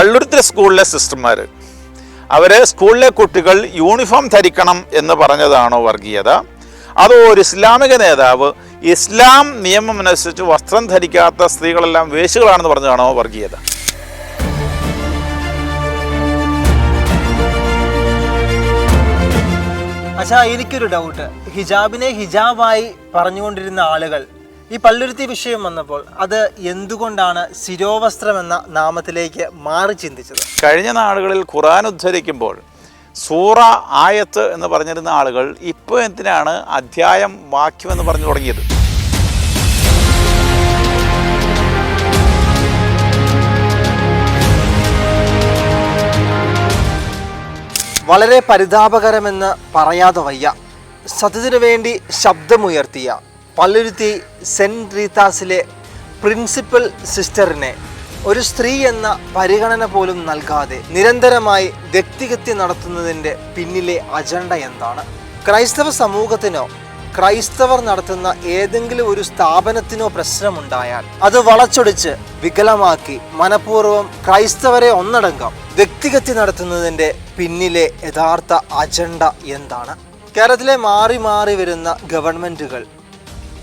പള്ളുരുത്തി സ്കൂളിലെ സിസ്റ്റർമാർ അവർ സ്കൂളിലെ കുട്ടികൾ യൂണിഫോം ധരിക്കണം എന്ന് പറഞ്ഞതാണോ വർഗീയത? അതോ ഒരു ഇസ്ലാമിക നേതാവ് ഇസ്ലാം നിയമം അനുസരിച്ച് വസ്ത്രം ധരിക്കാത്ത സ്ത്രീകളെല്ലാം വേശുകളാണെന്ന് പറഞ്ഞതാണോ വർഗീയത? അച്ഛാ എനിക്കൊരു ഡൗട്ട് ഹിജാബിനെ ഹിജാബായി പറഞ്ഞുകൊണ്ടിരുന്ന ആളുകൾ ഈ പള്ളുരുത്തി വിഷയം വന്നപ്പോൾ അത് എന്തുകൊണ്ടാണ് ശിരോവസ്ത്രം എന്ന നാമത്തിലേക്ക് മാറി ചിന്തിച്ചത്? കഴിഞ്ഞ നാളുകളിൽ ഖുറാൻ ഉദ്ധരിക്കുമ്പോൾ സൂറ ആയത്ത് എന്ന് പറഞ്ഞിരുന്ന ആളുകൾ ഇപ്പോൾ എന്തിനാണ് അധ്യായം വാക്യം എന്ന് പറഞ്ഞു തുടങ്ങിയത്? വളരെ പരിതാപകരമെന്ന് പറയാതെ വയ്യ. സത്യത്തിനു വേണ്ടി ശബ്ദമുയർത്തിയ പള്ളുരുത്തി സെന്റ് റീതാസിലെ പ്രിൻസിപ്പൽ സിസ്റ്ററിനെ ഒരു സ്ത്രീ എന്ന പരിഗണന പോലും നൽകാതെ നിരന്തരമായി വ്യക്തിഹത്യ നടത്തുന്നതിന്റെ പിന്നിലെ അജണ്ട എന്താണ്? ക്രൈസ്തവ സമൂഹത്തിനോ ക്രൈസ്തവർ നടത്തുന്ന ഏതെങ്കിലും ഒരു സ്ഥാപനത്തിനോ പ്രശ്നമുണ്ടായാൽ അത് വളച്ചൊടിച്ച് വികലമാക്കി മനഃപൂർവം ക്രൈസ്തവരെ ഒന്നടങ്കം വ്യക്തിഹത്യ നടത്തുന്നതിന്റെ പിന്നിലെ യഥാർത്ഥ അജണ്ട എന്താണ്? കേരളത്തിലെ മാറി മാറി വരുന്ന ഗവൺമെന്റുകൾ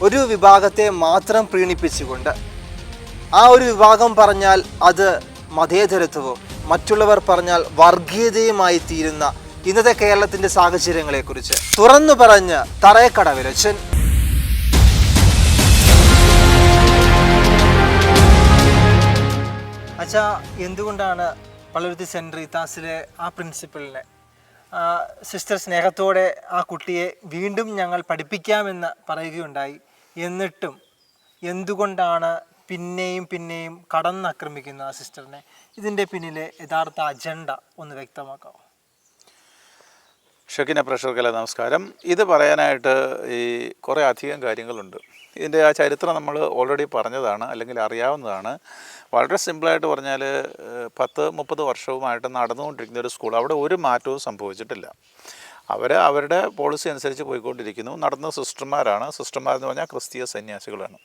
ഒരു വിഭാഗത്തെ മാത്രം പ്രീണിപ്പിച്ചുകൊണ്ട്. ആ ഒരു വിഭാഗം പറഞ്ഞാൽ അത് മതേതരത്വവും മറ്റുള്ളവർ പറഞ്ഞാൽ വർഗീയതയുമായി തീരുന്ന ഇന്നത്തെ കേരളത്തിന്റെ സാഹചര്യങ്ങളെക്കുറിച്ച് തുറന്നു പറഞ്ഞ് തറയക്കടവിലച്ചൻ അച്ഛാ എന്തുകൊണ്ടാണ് പള്ളുരുത്തി സെന്റ് റീതാസിലെ ആ പ്രിൻസിപ്പളിനെ സിസ്റ്റർ സ്നേഹത്തോടെ ആ കുട്ടിയെ വീണ്ടും ഞങ്ങൾ പഠിപ്പിക്കാമെന്ന് പറയുകയുണ്ടായി? എന്നിട്ടും എന്തുകൊണ്ടാണ് പിന്നെയും പിന്നെയും കടന്നാക്രമിക്കുന്ന ആ സിസ്റ്ററിനെ? ഇതിന്റെ പിന്നിലെ യഥാർത്ഥ അജണ്ട ഒന്ന് വ്യക്തമാക്കാമോ ഷക്കിന പ്രഷർക്കല നമസ്കാരം. ഇത് പറയാനായിട്ട് ഈ കുറേ അധികം കാര്യങ്ങളുണ്ട്. ഇതിന്റെ ആ ചരിത്രം നമ്മൾ ഓൾറെഡി പറഞ്ഞതാണ് അല്ലെങ്കിൽ അറിയാവുന്നതാണ്. വളരെ സിമ്പിളായിട്ട് പറഞ്ഞാൽ പത്ത് മുപ്പത് വർഷവുമായിട്ട് നടന്നുകൊണ്ടിരിക്കുന്ന ഒരു സ്കൂൾ അവിടെ ഒരു മാറ്റവും സംഭവിച്ചിട്ടില്ല. അവർ അവരുടെ പോളിസി അനുസരിച്ച് പോയിക്കൊണ്ടിരിക്കുന്നു. നടന്ന സിസ്റ്റർമാരാണ്. സിസ്റ്റർമാരെന്ന് പറഞ്ഞാൽ ക്രിസ്തീയ സന്യാസികളാണ്.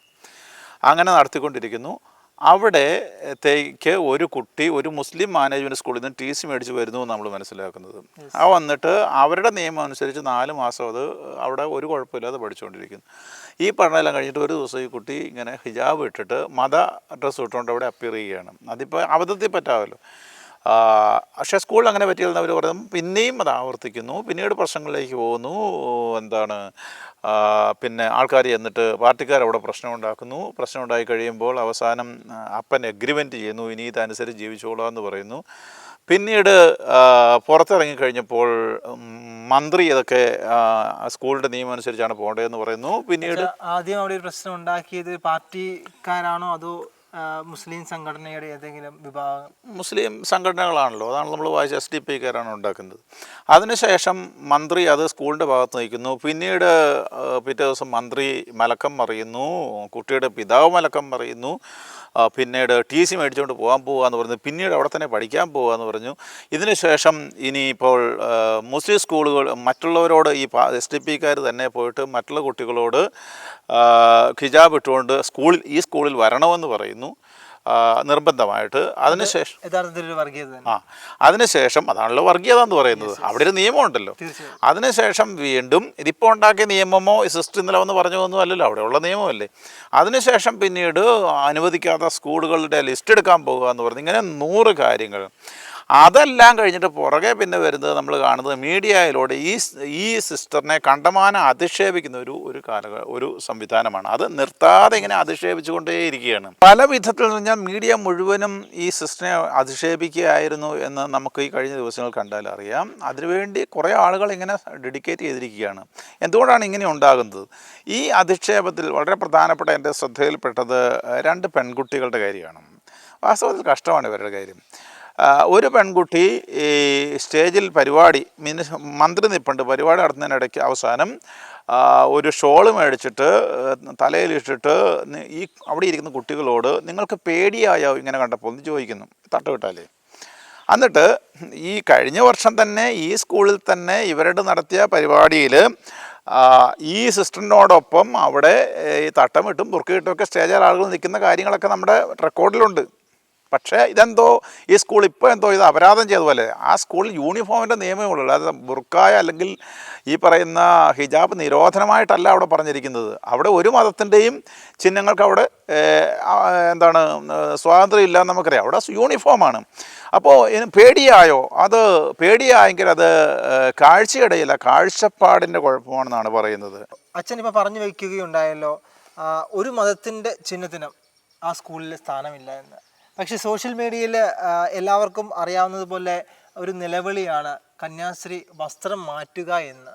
അങ്ങനെ നടത്തിക്കൊണ്ടിരിക്കുന്നു. അവിടെ തേക്ക് ഒരു കുട്ടി ഒരു മുസ്ലിം മാനേജ്മെന്റ് സ്കൂളിൽ നിന്ന് ടി സി മേടിച്ച് വരുന്നു എന്ന് നമ്മൾ മനസ്സിലാക്കുന്നത്. ആ വന്നിട്ട് അവരുടെ നിയമം അനുസരിച്ച് നാല് മാസം അത് അവിടെ ഒരു കുഴപ്പമില്ലാതെ പഠിച്ചുകൊണ്ടിരിക്കുന്നു. ഈ പഠനമെല്ലാം കഴിഞ്ഞിട്ട് ഒരു ദിവസം ഈ കുട്ടി ഇങ്ങനെ ഹിജാബ് ഇട്ടിട്ട് മത ഡ്രസ്സ് ഇട്ടുകൊണ്ട് അവിടെ അപ്പിയർ ചെയ്യുകയാണ്. അതിപ്പോൾ അബദ്ധത്തിൽ പറ്റാമല്ലോ പക്ഷേ സ്കൂളിൽ അങ്ങനെ പറ്റിയില്ലെന്ന് അവർ പറയുന്നു പിന്നെയും അത് ആവർത്തിക്കുന്നു. പിന്നീട് പ്രശ്നങ്ങളിലേക്ക് പോകുന്നു. എന്താണ് പിന്നെ ആൾക്കാർ ചെന്നിട്ട് പാർട്ടിക്കാർ അവിടെ പ്രശ്നം ഉണ്ടാക്കുന്നു. പ്രശ്നം ഉണ്ടായി കഴിയുമ്പോൾ അവസാനം അപ്പൻ എഗ്രിമെന്റ് ചെയ്യുന്നു. ഇനി ഇതനുസരിച്ച് ജീവിച്ചോളാം എന്ന് പറയുന്നു. പിന്നീട് പുറത്തിറങ്ങി കഴിഞ്ഞപ്പോൾ മന്ത്രി ഇതൊക്കെ സ്കൂളിന്റെ നിയമം അനുസരിച്ചാണ് പോകേണ്ടതെന്ന് പറയുന്നു. പിന്നീട് ആദ്യം അവിടെ ഒരു പ്രശ്നം ഉണ്ടാക്കിയത് പാർട്ടിക്കാരാണോ അതോ മുസ്ലിം സംഘടനയുടെ ഏതെങ്കിലും വിഭാഗം? മുസ്ലിം സംഘടനകളാണല്ലോ. അതാണ് നമ്മൾ വായിച്ച എസ് ഡി പി കാരാണ് ഉണ്ടാക്കുന്നത്. അതിനുശേഷം മന്ത്രി അത് സ്കൂളിന്റെ ഭാഗത്ത് നിൽക്കുന്നു. പിന്നീട് പിറ്റേ ദിവസം മന്ത്രി മലക്കം മറിയുന്നു. കുട്ടിയുടെ പിതാവ് മലക്കം മറിയുന്നു. ആ, പിന്നീട് ടി സി മേടിച്ചുകൊണ്ട് പോകാൻ എന്ന് പറഞ്ഞു. പിന്നീട് അവിടെ തന്നെ പഠിക്കാൻ പോകാന്ന് പറഞ്ഞു. ഇതിനുശേഷം ഇനിയിപ്പോൾ മുസ്ലിം സ്കൂളുകൾ മറ്റുള്ളവരോട് ഈ എസ് ഡി പിക്കാർ തന്നെ പോയിട്ട് മറ്റുള്ള കുട്ടികളോട് ഹിജാബ് ഇട്ടുകൊണ്ട് സ്കൂളിൽ ഈ സ്കൂളിൽ വരണമെന്ന് പറയുന്നു. നിർബന്ധമായിട്ട് അതിനുശേഷം ആ അതിനുശേഷം അതാണല്ലോ വർഗീയത എന്ന് പറയുന്നത്. അവിടെ ഒരു നിയമമുണ്ടല്ലോ. അതിനുശേഷം വീണ്ടും ഇതിപ്പോൾ ഉണ്ടാക്കിയ നിയമമോ സിസ്റ്റം നിലവെന്ന് പറഞ്ഞു പറഞ്ഞതൊന്നും അല്ലല്ലോ അവിടെയുള്ള നിയമമല്ലേ. അതിനുശേഷം പിന്നീട് അനുവദിക്കാത്ത സ്കൂളുകളുടെ ലിസ്റ്റ് എടുക്കാൻ പോകുക എന്ന് പറഞ്ഞ് ഇങ്ങനെ നൂറ് കാര്യങ്ങൾ. അതെല്ലാം കഴിഞ്ഞിട്ട് പുറകെ പിന്നെ വരുന്നത് നമ്മൾ കാണുന്നത് മീഡിയയിലൂടെ ഈ ഈ സിസ്റ്ററിനെ കണ്ടമാനം അധിക്ഷേപിക്കുന്ന ഒരു ഒരു കാല ഒരു സംവിധാനമാണ്. അത് നിർത്താതെ ഇങ്ങനെ അധിക്ഷേപിച്ചുകൊണ്ടേയിരിക്കുകയാണ് പല വിധത്തിൽ പറഞ്ഞാൽ മീഡിയ മുഴുവനും ഈ സിസ്റ്ററിനെ അധിക്ഷേപിക്കുകയായിരുന്നു എന്ന് നമുക്ക് ഈ കഴിഞ്ഞ ദിവസങ്ങൾ കണ്ടാൽ അറിയാം. അതിനുവേണ്ടി കുറേ ആളുകൾ ഇങ്ങനെ ഡെഡിക്കേറ്റ് ചെയ്തിരിക്കുകയാണ്. എന്തുകൊണ്ടാണ് ഇങ്ങനെ ഉണ്ടാകുന്നത്? ഈ അധിക്ഷേപത്തിൽ വളരെ പ്രധാനപ്പെട്ട എന്റെ ശ്രദ്ധയിൽപ്പെട്ടത് രണ്ട് പെൺകുട്ടികളുടെ കാര്യമാണ്. വാസ്തവത്തിൽ കഷ്ടമാണ് ഇവരുടെ കാര്യം. ഒരു പെൺകുട്ടി ഈ സ്റ്റേജിൽ പരിപാടി മിനി മന്ത്രി നിൽപ്പുണ്ട് പരിപാടി നടത്തുന്നതിനിടയ്ക്ക് അവസാനം ഒരു ഷോൾ മേടിച്ചിട്ട് തലയിലിട്ടിട്ട് ഈ അവിടെ ഇരിക്കുന്ന കുട്ടികളോട് നിങ്ങൾക്ക് പേടിയായോ ഇങ്ങനെ കണ്ടപ്പോൾ എന്ന് ചോദിക്കുന്നു. തട്ടുവിട്ടാലേ എന്നിട്ട് ഈ കഴിഞ്ഞ വർഷം തന്നെ ഈ സ്കൂളിൽ തന്നെ ഇവരുടെ നടത്തിയ പരിപാടിയിൽ ഈ സിസ്റ്ററിനോടൊപ്പം അവിടെ ഈ തട്ടമിട്ടും ബുർക്കയിട്ടും ഒക്കെ സ്റ്റേജിൽ ആളുകൾ നിൽക്കുന്ന കാര്യങ്ങളൊക്കെ നമ്മുടെ റെക്കോർഡിലുണ്ട്. പക്ഷേ ഇതെന്തോ ഈ സ്കൂൾ ഇപ്പോൾ എന്തോ ഇത് അപരാധം ചെയ്ത പോലെ. ആ സ്കൂളിൽ യൂണിഫോമിന്റെ നിയമമേ ഉള്ളൂ. അതായത് ബുർക്കായ അല്ലെങ്കിൽ ഈ പറയുന്ന ഹിജാബ് നിരോധനമായിട്ടല്ല അവിടെ പറഞ്ഞിരിക്കുന്നത്. അവിടെ ഒരു മതത്തിന്റെയും ചിഹ്നങ്ങൾക്ക് അവിടെ എന്താണ് സ്വാതന്ത്ര്യം ഇല്ല നമുക്കറിയാം. അവിടെ യൂണിഫോമാണ്. അപ്പോൾ പേടിയായോ? അത് പേടിയായെങ്കിൽ അത് കാഴ്ചയിടയില്ല. കാഴ്ചപ്പാടിന്റെ കുഴപ്പമാണെന്നാണ് പറയുന്നത്. അച്ഛൻ ഇപ്പോൾ പറഞ്ഞു വയ്ക്കുകയുണ്ടായല്ലോ ഒരു മതത്തിന്റെ ചിഹ്നത്തിനും ആ സ്കൂളിൽ സ്ഥാനമില്ല എന്ന്. പക്ഷെ സോഷ്യൽ മീഡിയയിൽ എല്ലാവർക്കും അറിയാവുന്നതുപോലെ ഒരു നിലവിളിയാണ് കന്യാശ്രീ വസ്ത്രം മാറ്റുക എന്ന്.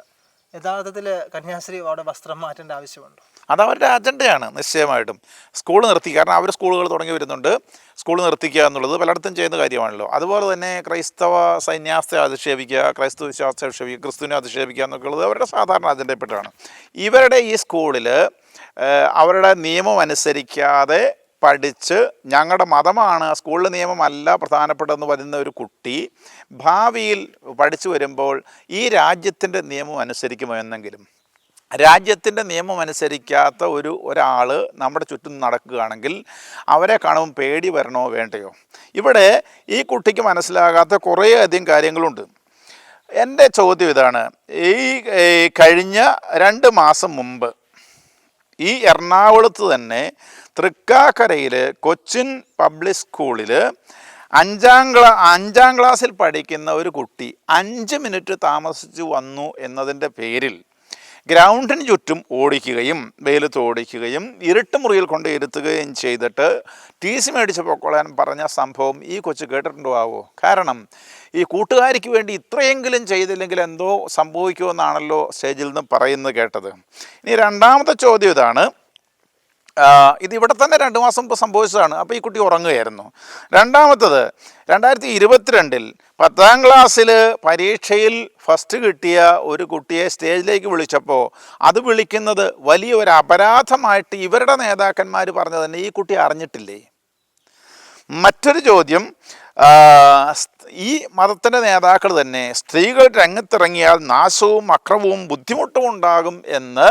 യഥാർത്ഥത്തിൽ കന്യാശ്രീ അവിടെ വസ്ത്രം മാറ്റേണ്ട ആവശ്യമുണ്ടോ? അവരുടെ അജണ്ടയാണ് നിശ്ചയമായിട്ടും. സ്കൂൾ നിർത്തി കാരണം അവർ സ്കൂളുകൾ തുടങ്ങി വരുന്നുണ്ട്. സ്കൂൾ നിർത്തിക്കുക എന്നുള്ളത് പലയിടത്തും ചെയ്യുന്ന കാര്യമാണല്ലോ. അതുപോലെ തന്നെ ക്രൈസ്തവ സന്യാസത്തെ അധിക്ഷേപിക്കുക ക്രൈസ്തവ വിശ്വാസത്തെ അധിക്ഷേപിക്കുക ക്രിസ്തുവിനെ അധിക്ഷേപിക്കുക എന്നൊക്കെയുള്ളത് അവരുടെ സാധാരണ അജണ്ടയിൽപ്പെട്ടാണ് ഇവരുടെ ഈ സ്കൂളിൽ അവരുടെ നിയമം അനുസരിക്കാതെ പഠിച്ച് ഞങ്ങളുടെ മതമാണ് സ്കൂളിലെ നിയമമല്ല പ്രധാനപ്പെട്ടതെന്ന് വരുന്ന ഒരു കുട്ടി ഭാവിയിൽ പഠിച്ചു വരുമ്പോൾ ഈ രാജ്യത്തിന്റെ നിയമം അനുസരിക്കുമോ എന്നെങ്കിലും? രാജ്യത്തിന്റെ നിയമം അനുസരിക്കാത്ത ഒരു ഒരാൾ നമ്മുടെ ചുറ്റും നടക്കുകയാണെങ്കിൽ അവരെ കാണുമ്പോൾ പേടി വരണോ വേണ്ടയോ? ഇവിടെ ഈ കുട്ടിക്ക് മനസ്സിലാകാത്ത കുറേയധികം കാര്യങ്ങളുണ്ട്. എന്റെ ചോദ്യം ഇതാണ്. ഈ കഴിഞ്ഞ രണ്ട് മാസം മുമ്പ് ഈ എറണാകുളത്ത് തന്നെ തൃക്കാക്കരയിൽ കൊച്ചിൻ പബ്ലിക് സ്കൂളിൽ അഞ്ചാം ക്ലാ അഞ്ചാം ക്ലാസ്സിൽ പഠിക്കുന്ന ഒരു കുട്ടി അഞ്ച് മിനിറ്റ് താമസിച്ചു വന്നു എന്നതിന്റെ പേരിൽ ഗ്രൗണ്ടിന് ചുറ്റും ഓടിക്കുകയും വെയിലത്ത് ഓടിക്കുകയും ഇരുട്ട് മുറിയിൽ കൊണ്ട് ഇരുത്തുകയും ചെയ്തിട്ട് ടി സി മേടിച്ച് പൊക്കോളാൻ പറഞ്ഞ സംഭവം ഈ കൊച്ചു കേട്ടിട്ടുണ്ടോ ആവോ? കാരണം ഈ കൂട്ടുകാരിക്ക് വേണ്ടി ഇത്രയെങ്കിലും ചെയ്തില്ലെങ്കിൽ എന്തോ സംഭവിക്കുമെന്നാണല്ലോ സ്റ്റേജിൽ നിന്ന് പറയുന്നത് കേട്ടത്. ഇനി രണ്ടാമത്തെ ചോദ്യം ഇതാണ്. ഇത് ഇവിടെ തന്നെ രണ്ട് മാസം മുമ്പ് സംഭവിച്ചതാണ്. അപ്പോൾ ഈ കുട്ടി ഉറങ്ങുകയായിരുന്നു. രണ്ടാമത്തത് രണ്ടായിരത്തി ഇരുപത്തിരണ്ടിൽ പത്താം ക്ലാസ്സിൽ പരീക്ഷയിൽ ഫസ്റ്റ് കിട്ടിയ ഒരു കുട്ടിയെ സ്റ്റേജിലേക്ക് വിളിച്ചപ്പോൾ അത് വിളിക്കുന്നത് വലിയ ഒരു അപരാധമായിട്ട് ഇവരുടെ നേതാക്കന്മാർ പറഞ്ഞത് തന്നെ ഈ കുട്ടി അറിഞ്ഞിട്ടില്ലേ? മറ്റൊരു ചോദ്യം ഈ മതത്തിന്റെ നേതാക്കൾ തന്നെ സ്ത്രീകൾ രംഗത്തിറങ്ങിയാൽ നാശവും അക്രമവും ബുദ്ധിമുട്ടും ഉണ്ടാകും എന്ന്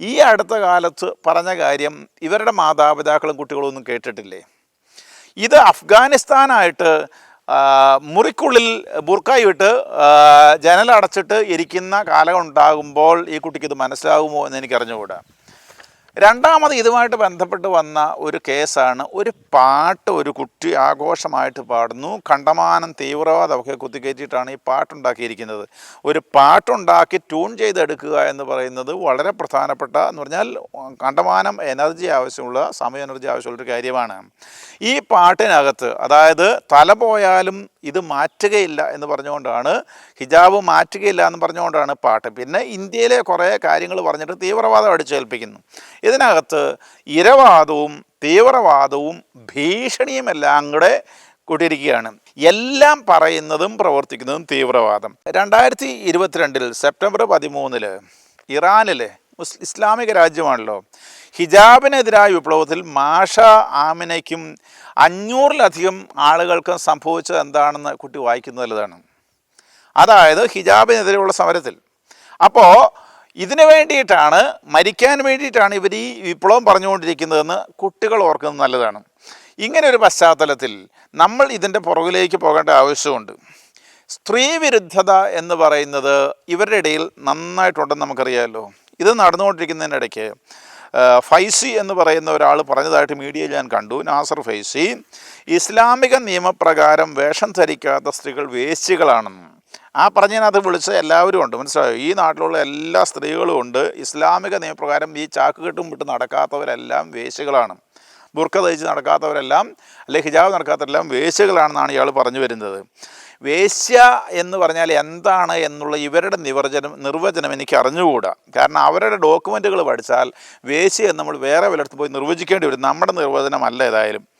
ഈ അടുത്ത കാലത്ത് പറഞ്ഞ കാര്യം ഇവരുടെ മാതാപിതാക്കളും കുട്ടികളും ഒന്നും കേട്ടിട്ടില്ലേ? ഇത് അഫ്ഗാനിസ്ഥാനായിട്ട് മുറിക്കുള്ളിൽ ബുർക്കായി വിട്ട് ജനലടച്ചിട്ട് ഇരിക്കുന്ന കാലം ഉണ്ടാകുമ്പോൾ ഈ കുട്ടിക്ക് ഇത് മനസ്സിലാകുമോ എന്ന് എനിക്ക് അറിഞ്ഞുകൂടാ രണ്ടാമത് ഇതുമായിട്ട് ബന്ധപ്പെട്ട് വന്ന ഒരു കേസാണ്. ഒരു പാട്ട് ഒരു കുട്ടി ആഘോഷമായിട്ട് പാടുന്നു. കണ്ടമാനം തീവ്രവാദമൊക്കെ കുത്തിക്കയറ്റിയിട്ടാണ് ഈ പാട്ടുണ്ടാക്കിയിരിക്കുന്നത്. ഒരു പാട്ടുണ്ടാക്കി ട്യൂൺ ചെയ്തെടുക്കുക എന്ന് പറയുന്നത് വളരെ പ്രധാനപ്പെട്ട എന്ന് പറഞ്ഞാൽ കണ്ടമാനം എനർജി ആവശ്യമുള്ള സമയ എനർജി ആവശ്യമുള്ള ഒരു കാര്യമാണ്. ഈ പാട്ടിനകത്ത് അതായത് തല പോയാലും ഇത് മാറ്റുകയില്ല എന്ന് പറഞ്ഞുകൊണ്ടാണ് ഹിജാബ് മാറ്റുകയില്ല എന്ന് പറഞ്ഞുകൊണ്ടാണ് പാട്ട്. പിന്നെ ഇന്ത്യയിലെ കുറേ കാര്യങ്ങൾ പറഞ്ഞിട്ട് തീവ്രവാദം അടിച്ചേൽപ്പിക്കുന്നു. ഇതിനകത്ത് ഇരവാദവും തീവ്രവാദവും ഭീഷണിയുമെല്ലാം കൂടെ കൂട്ടിയിരിക്കുകയാണ്. എല്ലാം പറയുന്നതും പ്രവർത്തിക്കുന്നതും തീവ്രവാദം. രണ്ടായിരത്തി ഇരുപത്തിരണ്ടിൽ സെപ്റ്റംബർ പതിമൂന്നിൽ ഇറാനിലെ മുസ് ഇസ്ലാമിക രാജ്യമാണല്ലോ. ഹിജാബിനെതിരായ വിപ്ലവത്തിൽ മാഷ ആമിനയ്ക്കും അഞ്ഞൂറിലധികം ആളുകൾക്കും സംഭവിച്ചത് എന്താണെന്ന് കുട്ടി വായിക്കുന്നത് നല്ലതാണ് അതായത് ഹിജാബിനെതിരെയുള്ള സമരത്തിൽ. അപ്പോൾ ഇതിനു വേണ്ടിയിട്ടാണ് മരിക്കാൻ വേണ്ടിയിട്ടാണ് ഇവർ ഈ വിപ്ലവം പറഞ്ഞുകൊണ്ടിരിക്കുന്നതെന്ന് കുട്ടികൾ ഓർക്കുന്നത് നല്ലതാണ്. ഇങ്ങനെ ഒരു പശ്ചാത്തലത്തിൽ നമ്മൾ ഇതിന്റെ പുറകിലേക്ക് പോകേണ്ട ആവശ്യമുണ്ട്. സ്ത്രീ വിരുദ്ധത എന്ന് പറയുന്നത് ഇവരുടെ ഇടയിൽ നന്നായിട്ടുണ്ടെന്ന് നമുക്കറിയാമല്ലോ. ഇത് നടന്നുകൊണ്ടിരിക്കുന്നതിനിടയ്ക്ക് ഫൈസി എന്ന് പറയുന്ന ഒരാൾ പറഞ്ഞതായിട്ട് മീഡിയയിൽ ഞാൻ കണ്ടു നാസർ ഫൈസി. ഇസ്ലാമിക നിയമപ്രകാരം വേഷം ധരിക്കാത്ത സ്ത്രീകൾ വേശ്യകളാണെന്ന്. ആ പറഞ്ഞതിനകത്ത് വിളിച്ച എല്ലാവരും ഉണ്ട് മനസ്സിലായോ? ഈ നാട്ടിലുള്ള എല്ലാ സ്ത്രീകളും ഉണ്ട്. ഇസ്ലാമിക നിയമപ്രകാരം ഈ ചാക്ക് കെട്ടും വിട്ട് നടക്കാത്തവരെല്ലാം വേശികളാണ് ബുർക്ക ധരിച്ച് നടക്കാത്തവരെല്ലാം അല്ലെങ്കിൽ ഹിജാബ് നടക്കാത്തവരെല്ലാം വേശികളാണെന്നാണ് ഇയാൾ പറഞ്ഞു വരുന്നത്. വേശ്യ എന്ന് പറഞ്ഞാൽ എന്താണ് എന്നുള്ള ഇവരുടെ നിവർജനം നിർവചനം എനിക്ക് അറിഞ്ഞുകൂടാ. കാരണം അവരുടെ ഡോക്യുമെന്റുകൾ പഠിച്ചാൽ വേശ്യ എന്ന് നമ്മൾ വേറെ വല്ലയിടത്ത് പോയി നിർവചിക്കേണ്ടി വരും. നമ്മുടെ നിർവചനമല്ല ഏതായാലും.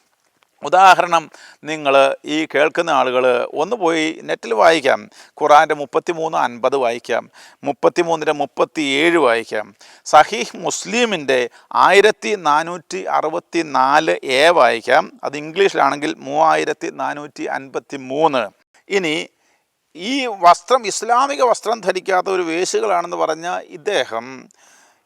ഉദാഹരണം നിങ്ങൾ ഈ കേൾക്കുന്ന ആളുകൾ ഒന്ന് പോയി നെറ്റിൽ വായിക്കാം. ഖുറാന്റെ മുപ്പത്തി മൂന്ന് അൻപത് വായിക്കാം. മുപ്പത്തി മൂന്നിന്റെ മുപ്പത്തി ഏഴ് വായിക്കാം. സഹീഹ് മുസ്ലിമിന്റെ ആയിരത്തി നാനൂറ്റി അറുപത്തി നാല് എ വായിക്കാം. അത് ഇംഗ്ലീഷിലാണെങ്കിൽ മൂവായിരത്തി നാനൂറ്റി അൻപത്തി മൂന്ന് ഇനി ഈ വസ്ത്രം ഇസ്ലാമിക വസ്ത്രം ധരിക്കാത്ത ഒരു വേശികളാണെന്ന് പറഞ്ഞ ഇദ്ദേഹം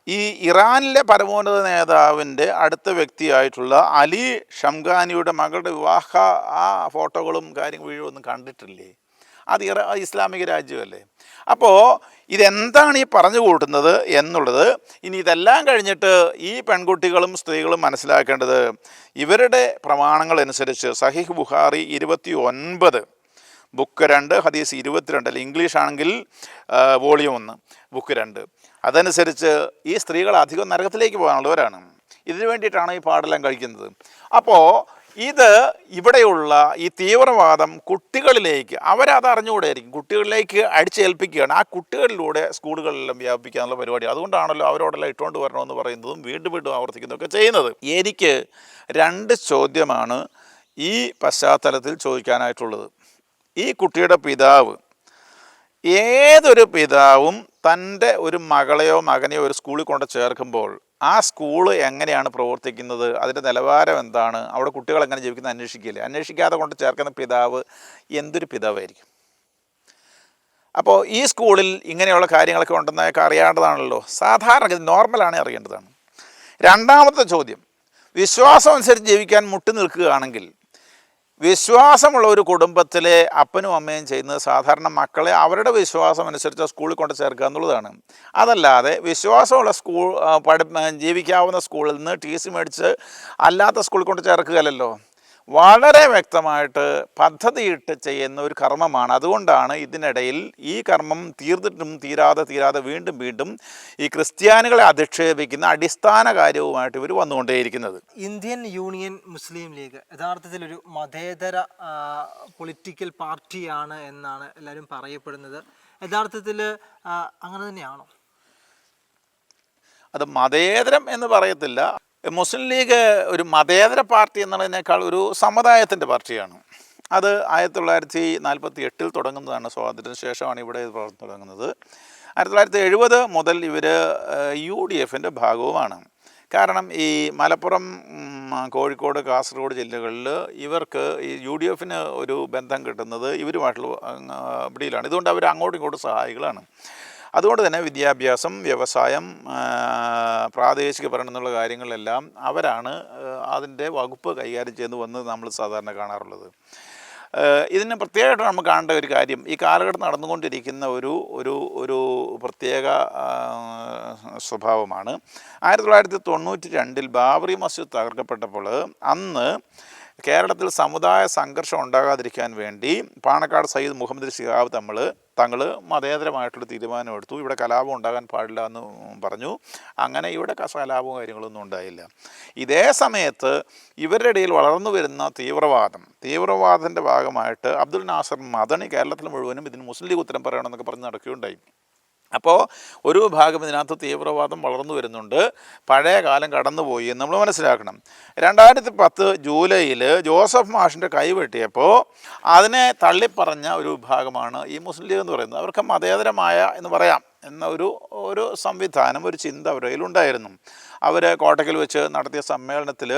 ഈ ഇറാനിലെ പരമോന്നത നേതാവിന്റെ അടുത്ത വ്യക്തിയായിട്ടുള്ള അലി ഷംഖാനിയുടെ മകളുടെ വിവാഹ ആ ഫോട്ടോകളും കാര്യങ്ങൾ വീഴുമൊന്നും കണ്ടിട്ടില്ലേ? അത് ഇറ ഇസ്ലാമിക രാജ്യമല്ലേ? അപ്പോൾ ഇതെന്താണ് ഈ പറഞ്ഞു കൂട്ടുന്നത് എന്നുള്ളത് ഇനി ഇതെല്ലാം കഴിഞ്ഞിട്ട് ഈ പെൺകുട്ടികളും സ്ത്രീകളും മനസ്സിലാക്കേണ്ടത് ഇവരുടെ പ്രമാണങ്ങൾ അനുസരിച്ച് സഹിഹ് ബുഹാറി ഇരുപത്തി ഒൻപത് ബുക്ക് രണ്ട് ഹദീസ് ഇരുപത്തിരണ്ട് അല്ല? ഇംഗ്ലീഷ് ആണെങ്കിൽ വോളിയം ഒന്ന് ബുക്ക് രണ്ട്. അതനുസരിച്ച് ഈ സ്ത്രീകൾ അധികം നരകത്തിലേക്ക് പോകാനുള്ളവരാണ്. ഇതിനു വേണ്ടിയിട്ടാണ് ഈ പാടെല്ലാം കഴിക്കുന്നത്. അപ്പോൾ ഇത് ഇവിടെയുള്ള ഈ തീവ്രവാദം കുട്ടികളിലേക്ക് അവരത് അറിഞ്ഞുകൂടെയായിരിക്കും കുട്ടികളിലേക്ക് അടിച്ചേൽപ്പിക്കുകയാണ്. ആ കുട്ടികളിലൂടെ സ്കൂളുകളിലെല്ലാം വ്യാപിപ്പിക്കാനുള്ള പരിപാടി. അതുകൊണ്ടാണല്ലോ അവരോടെല്ലാം ഇട്ടുകൊണ്ട് വരണമെന്ന് പറയുന്നതും വീണ്ടും വീണ്ടും ആവർത്തിക്കുന്നതൊക്കെ ചെയ്യുന്നത്. എനിക്ക് രണ്ട് ചോദ്യമാണ് ഈ പശ്ചാത്തലത്തിൽ ചോദിക്കാനായിട്ടുള്ളത്. ഈ കുട്ടിയുടെ പിതാവ് ഏതൊരു പിതാവും തന്റെ ഒരു മകളെയോ മകനെയോ ഒരു സ്കൂളിൽ കൊണ്ട് ചേർക്കുമ്പോൾ ആ സ്കൂൾ എങ്ങനെയാണ് പ്രവർത്തിക്കുന്നത്? അതിന്റെ നിലവാരം എന്താണ്? അവിടെ കുട്ടികൾ എങ്ങനെ ജീവിക്കുന്നത് അന്വേഷിക്കില്ല അന്വേഷിക്കാതെ കൊണ്ട് ചേർക്കുന്ന പിതാവ് എന്തൊരു പിതാവായിരിക്കും? അപ്പോൾ ഈ സ്കൂളിൽ ഇങ്ങനെയുള്ള കാര്യങ്ങളൊക്കെ ഉണ്ടെന്നൊക്കെ അറിയേണ്ടതാണല്ലോ. സാധാരണ നോർമലാണ് അറിയേണ്ടതാണ്. രണ്ടാമത്തെ ചോദ്യം. വിശ്വാസം അനുസരിച്ച് ജീവിക്കാൻ മുട്ടി നിൽക്കുകയാണെങ്കിൽ വിശ്വാസമുള്ള ഒരു കുടുംബത്തിലെ അപ്പനും അമ്മയും ചെയ്യുന്നത് സാധാരണ മക്കളെ അവരുടെ വിശ്വാസം അനുസരിച്ച് സ്കൂളിൽ കൊണ്ട് ചേർക്കുക എന്നുള്ളതാണ്. അതല്ലാതെ വിശ്വാസമുള്ള സ്കൂൾ പഠി ജീവിക്കാവുന്ന സ്കൂളിൽ നിന്ന് ടി സി മേടിച്ച് അല്ലാത്ത സ്കൂളിൽ കൊണ്ട് ചേർക്കുകയല്ലല്ലോ. വളരെ വ്യക്തമായിട്ട് പദ്ധതിയിട്ട് ചെയ്യുന്ന ഒരു കർമ്മമാണ്. അതുകൊണ്ടാണ് ഇതിനിടയിൽ ഈ കർമ്മം തീർന്നിട്ടും തീരാതെ തീരാതെ വീണ്ടും വീണ്ടും ഈ ക്രിസ്ത്യാനികളെ അധിക്ഷേപിക്കുന്ന അടിസ്ഥാന കാര്യവുമായിട്ട് ഇവർ വന്നുകൊണ്ടേയിരിക്കുന്നത്. ഇന്ത്യൻ യൂണിയൻ മുസ്ലിം ലീഗ് യഥാർത്ഥത്തിൽ ഒരു മതേതര പൊളിറ്റിക്കൽ പാർട്ടിയാണ് എന്നാണ് എല്ലാവരും പറയപ്പെടുന്നത്. യഥാർത്ഥത്തിൽ അങ്ങനെ തന്നെയാണോ? അത് മതേതരം എന്ന് പറയത്തില്ല. മുസ്ലിം ലീഗ് ഒരു മതേതര പാർട്ടി എന്നുള്ളതിനേക്കാൾ ഒരു സമുദായത്തിന്റെ പാർട്ടിയാണ്. അത് ആയിരത്തി തൊള്ളായിരത്തി നാൽപ്പത്തി എട്ടിൽ തുടങ്ങുന്നതാണ് സ്വാതന്ത്ര്യത്തിന് ശേഷമാണ് ഇവിടെ പ്രവർത്തനം തുടങ്ങുന്നത്. ആയിരത്തി തൊള്ളായിരത്തി എഴുപത് മുതൽ ഇവർ യു ഡി എഫിന്റെ ഭാഗവുമാണ്. കാരണം ഈ മലപ്പുറം കോഴിക്കോട് കാസർഗോഡ് ജില്ലകളിൽ ഇവർക്ക് ഈ യു ഡി എഫിന് ഒരു ബന്ധം കിട്ടുന്നത് ഇവരുമായിട്ടുള്ള പിടിയിലാണ്. ഇതുകൊണ്ട് അവർ അങ്ങോട്ടും ഇങ്ങോട്ടും സഹായികളാണ്. അതുകൊണ്ട് തന്നെ വിദ്യാഭ്യാസം വ്യവസായം പ്രാദേശിക ഭരണം എന്നുള്ള കാര്യങ്ങളിലെല്ലാം അവരാണ് അതിന്റെ വകുപ്പ് കൈകാര്യം ചെയ്തു വന്ന് നമ്മൾ സാധാരണ കാണാറുള്ളത്. ഇതിന് പ്രത്യേകമായിട്ട് നമ്മൾ കാണേണ്ട ഒരു കാര്യം ഈ കാലഘട്ടം നടന്നുകൊണ്ടിരിക്കുന്ന ഒരു ഒരു ഒരു പ്രത്യേക സ്വഭാവമാണ്. ആയിരത്തി തൊള്ളായിരത്തി തൊണ്ണൂറ്റി രണ്ടിൽ ബാബറി മസ്ജിദ് തകർക്കപ്പെട്ടപ്പോൾ അന്ന് കേരളത്തിൽ സമുദായ സംഘർഷം ഉണ്ടാകാതിരിക്കാൻ വേണ്ടി പാണക്കാട് സയ്യിദ് മുഹമ്മദ് ഷിഹാബ് തങ്ങൾ തങ്ങൾ മതേതരമായിട്ടുള്ള തീരുമാനമെടുത്തു ഇവിടെ കലാപം ഉണ്ടാകാൻ പാടില്ല എന്ന് പറഞ്ഞു. അങ്ങനെ ഇവിടെ കലാപവും കാര്യങ്ങളൊന്നും ഉണ്ടായില്ല. ഇതേ സമയത്ത് ഇവരുടെ ഇടയിൽ വളർന്നു വരുന്ന തീവ്രവാദം തീവ്രവാദത്തിന്റെ ഭാഗമായിട്ട് അബ്ദുൽ നാസർ മദണി കേരളത്തിൽ മുഴുവനും ഇതിന് മുസ്ലിം ലീഗ് ഉത്തരം പറയണമെന്നൊക്കെ പറഞ്ഞ് നടക്കുകയുണ്ടായി. അപ്പോൾ ഒരു ഭാഗം ഇതിനകത്ത് തീവ്രവാദം വളർന്നു വരുന്നുണ്ട്. പഴയ കാലം കടന്നുപോയി എന്ന് നമ്മൾ മനസ്സിലാക്കണം. രണ്ടായിരത്തി പത്ത് ജൂലൈയിൽ ജോസഫ് മാഷിന്റെ കൈവെട്ടിയപ്പോൾ അതിനെ തള്ളിപ്പറഞ്ഞ ഒരു വിഭാഗമാണ് ഈ മുസ്ലിം ലീഗ് എന്ന് പറയുന്നത്. അവർക്ക് മതേതരമായ എന്ന് പറയാം എന്ന ഒരു ഒരു സംവിധാനം ഒരു ചിന്ത അവരുടെ കയ്യിലുണ്ടായിരുന്നു. അവർ കോട്ടയ്ക്കൽ വെച്ച് നടത്തിയ സമ്മേളനത്തിൽ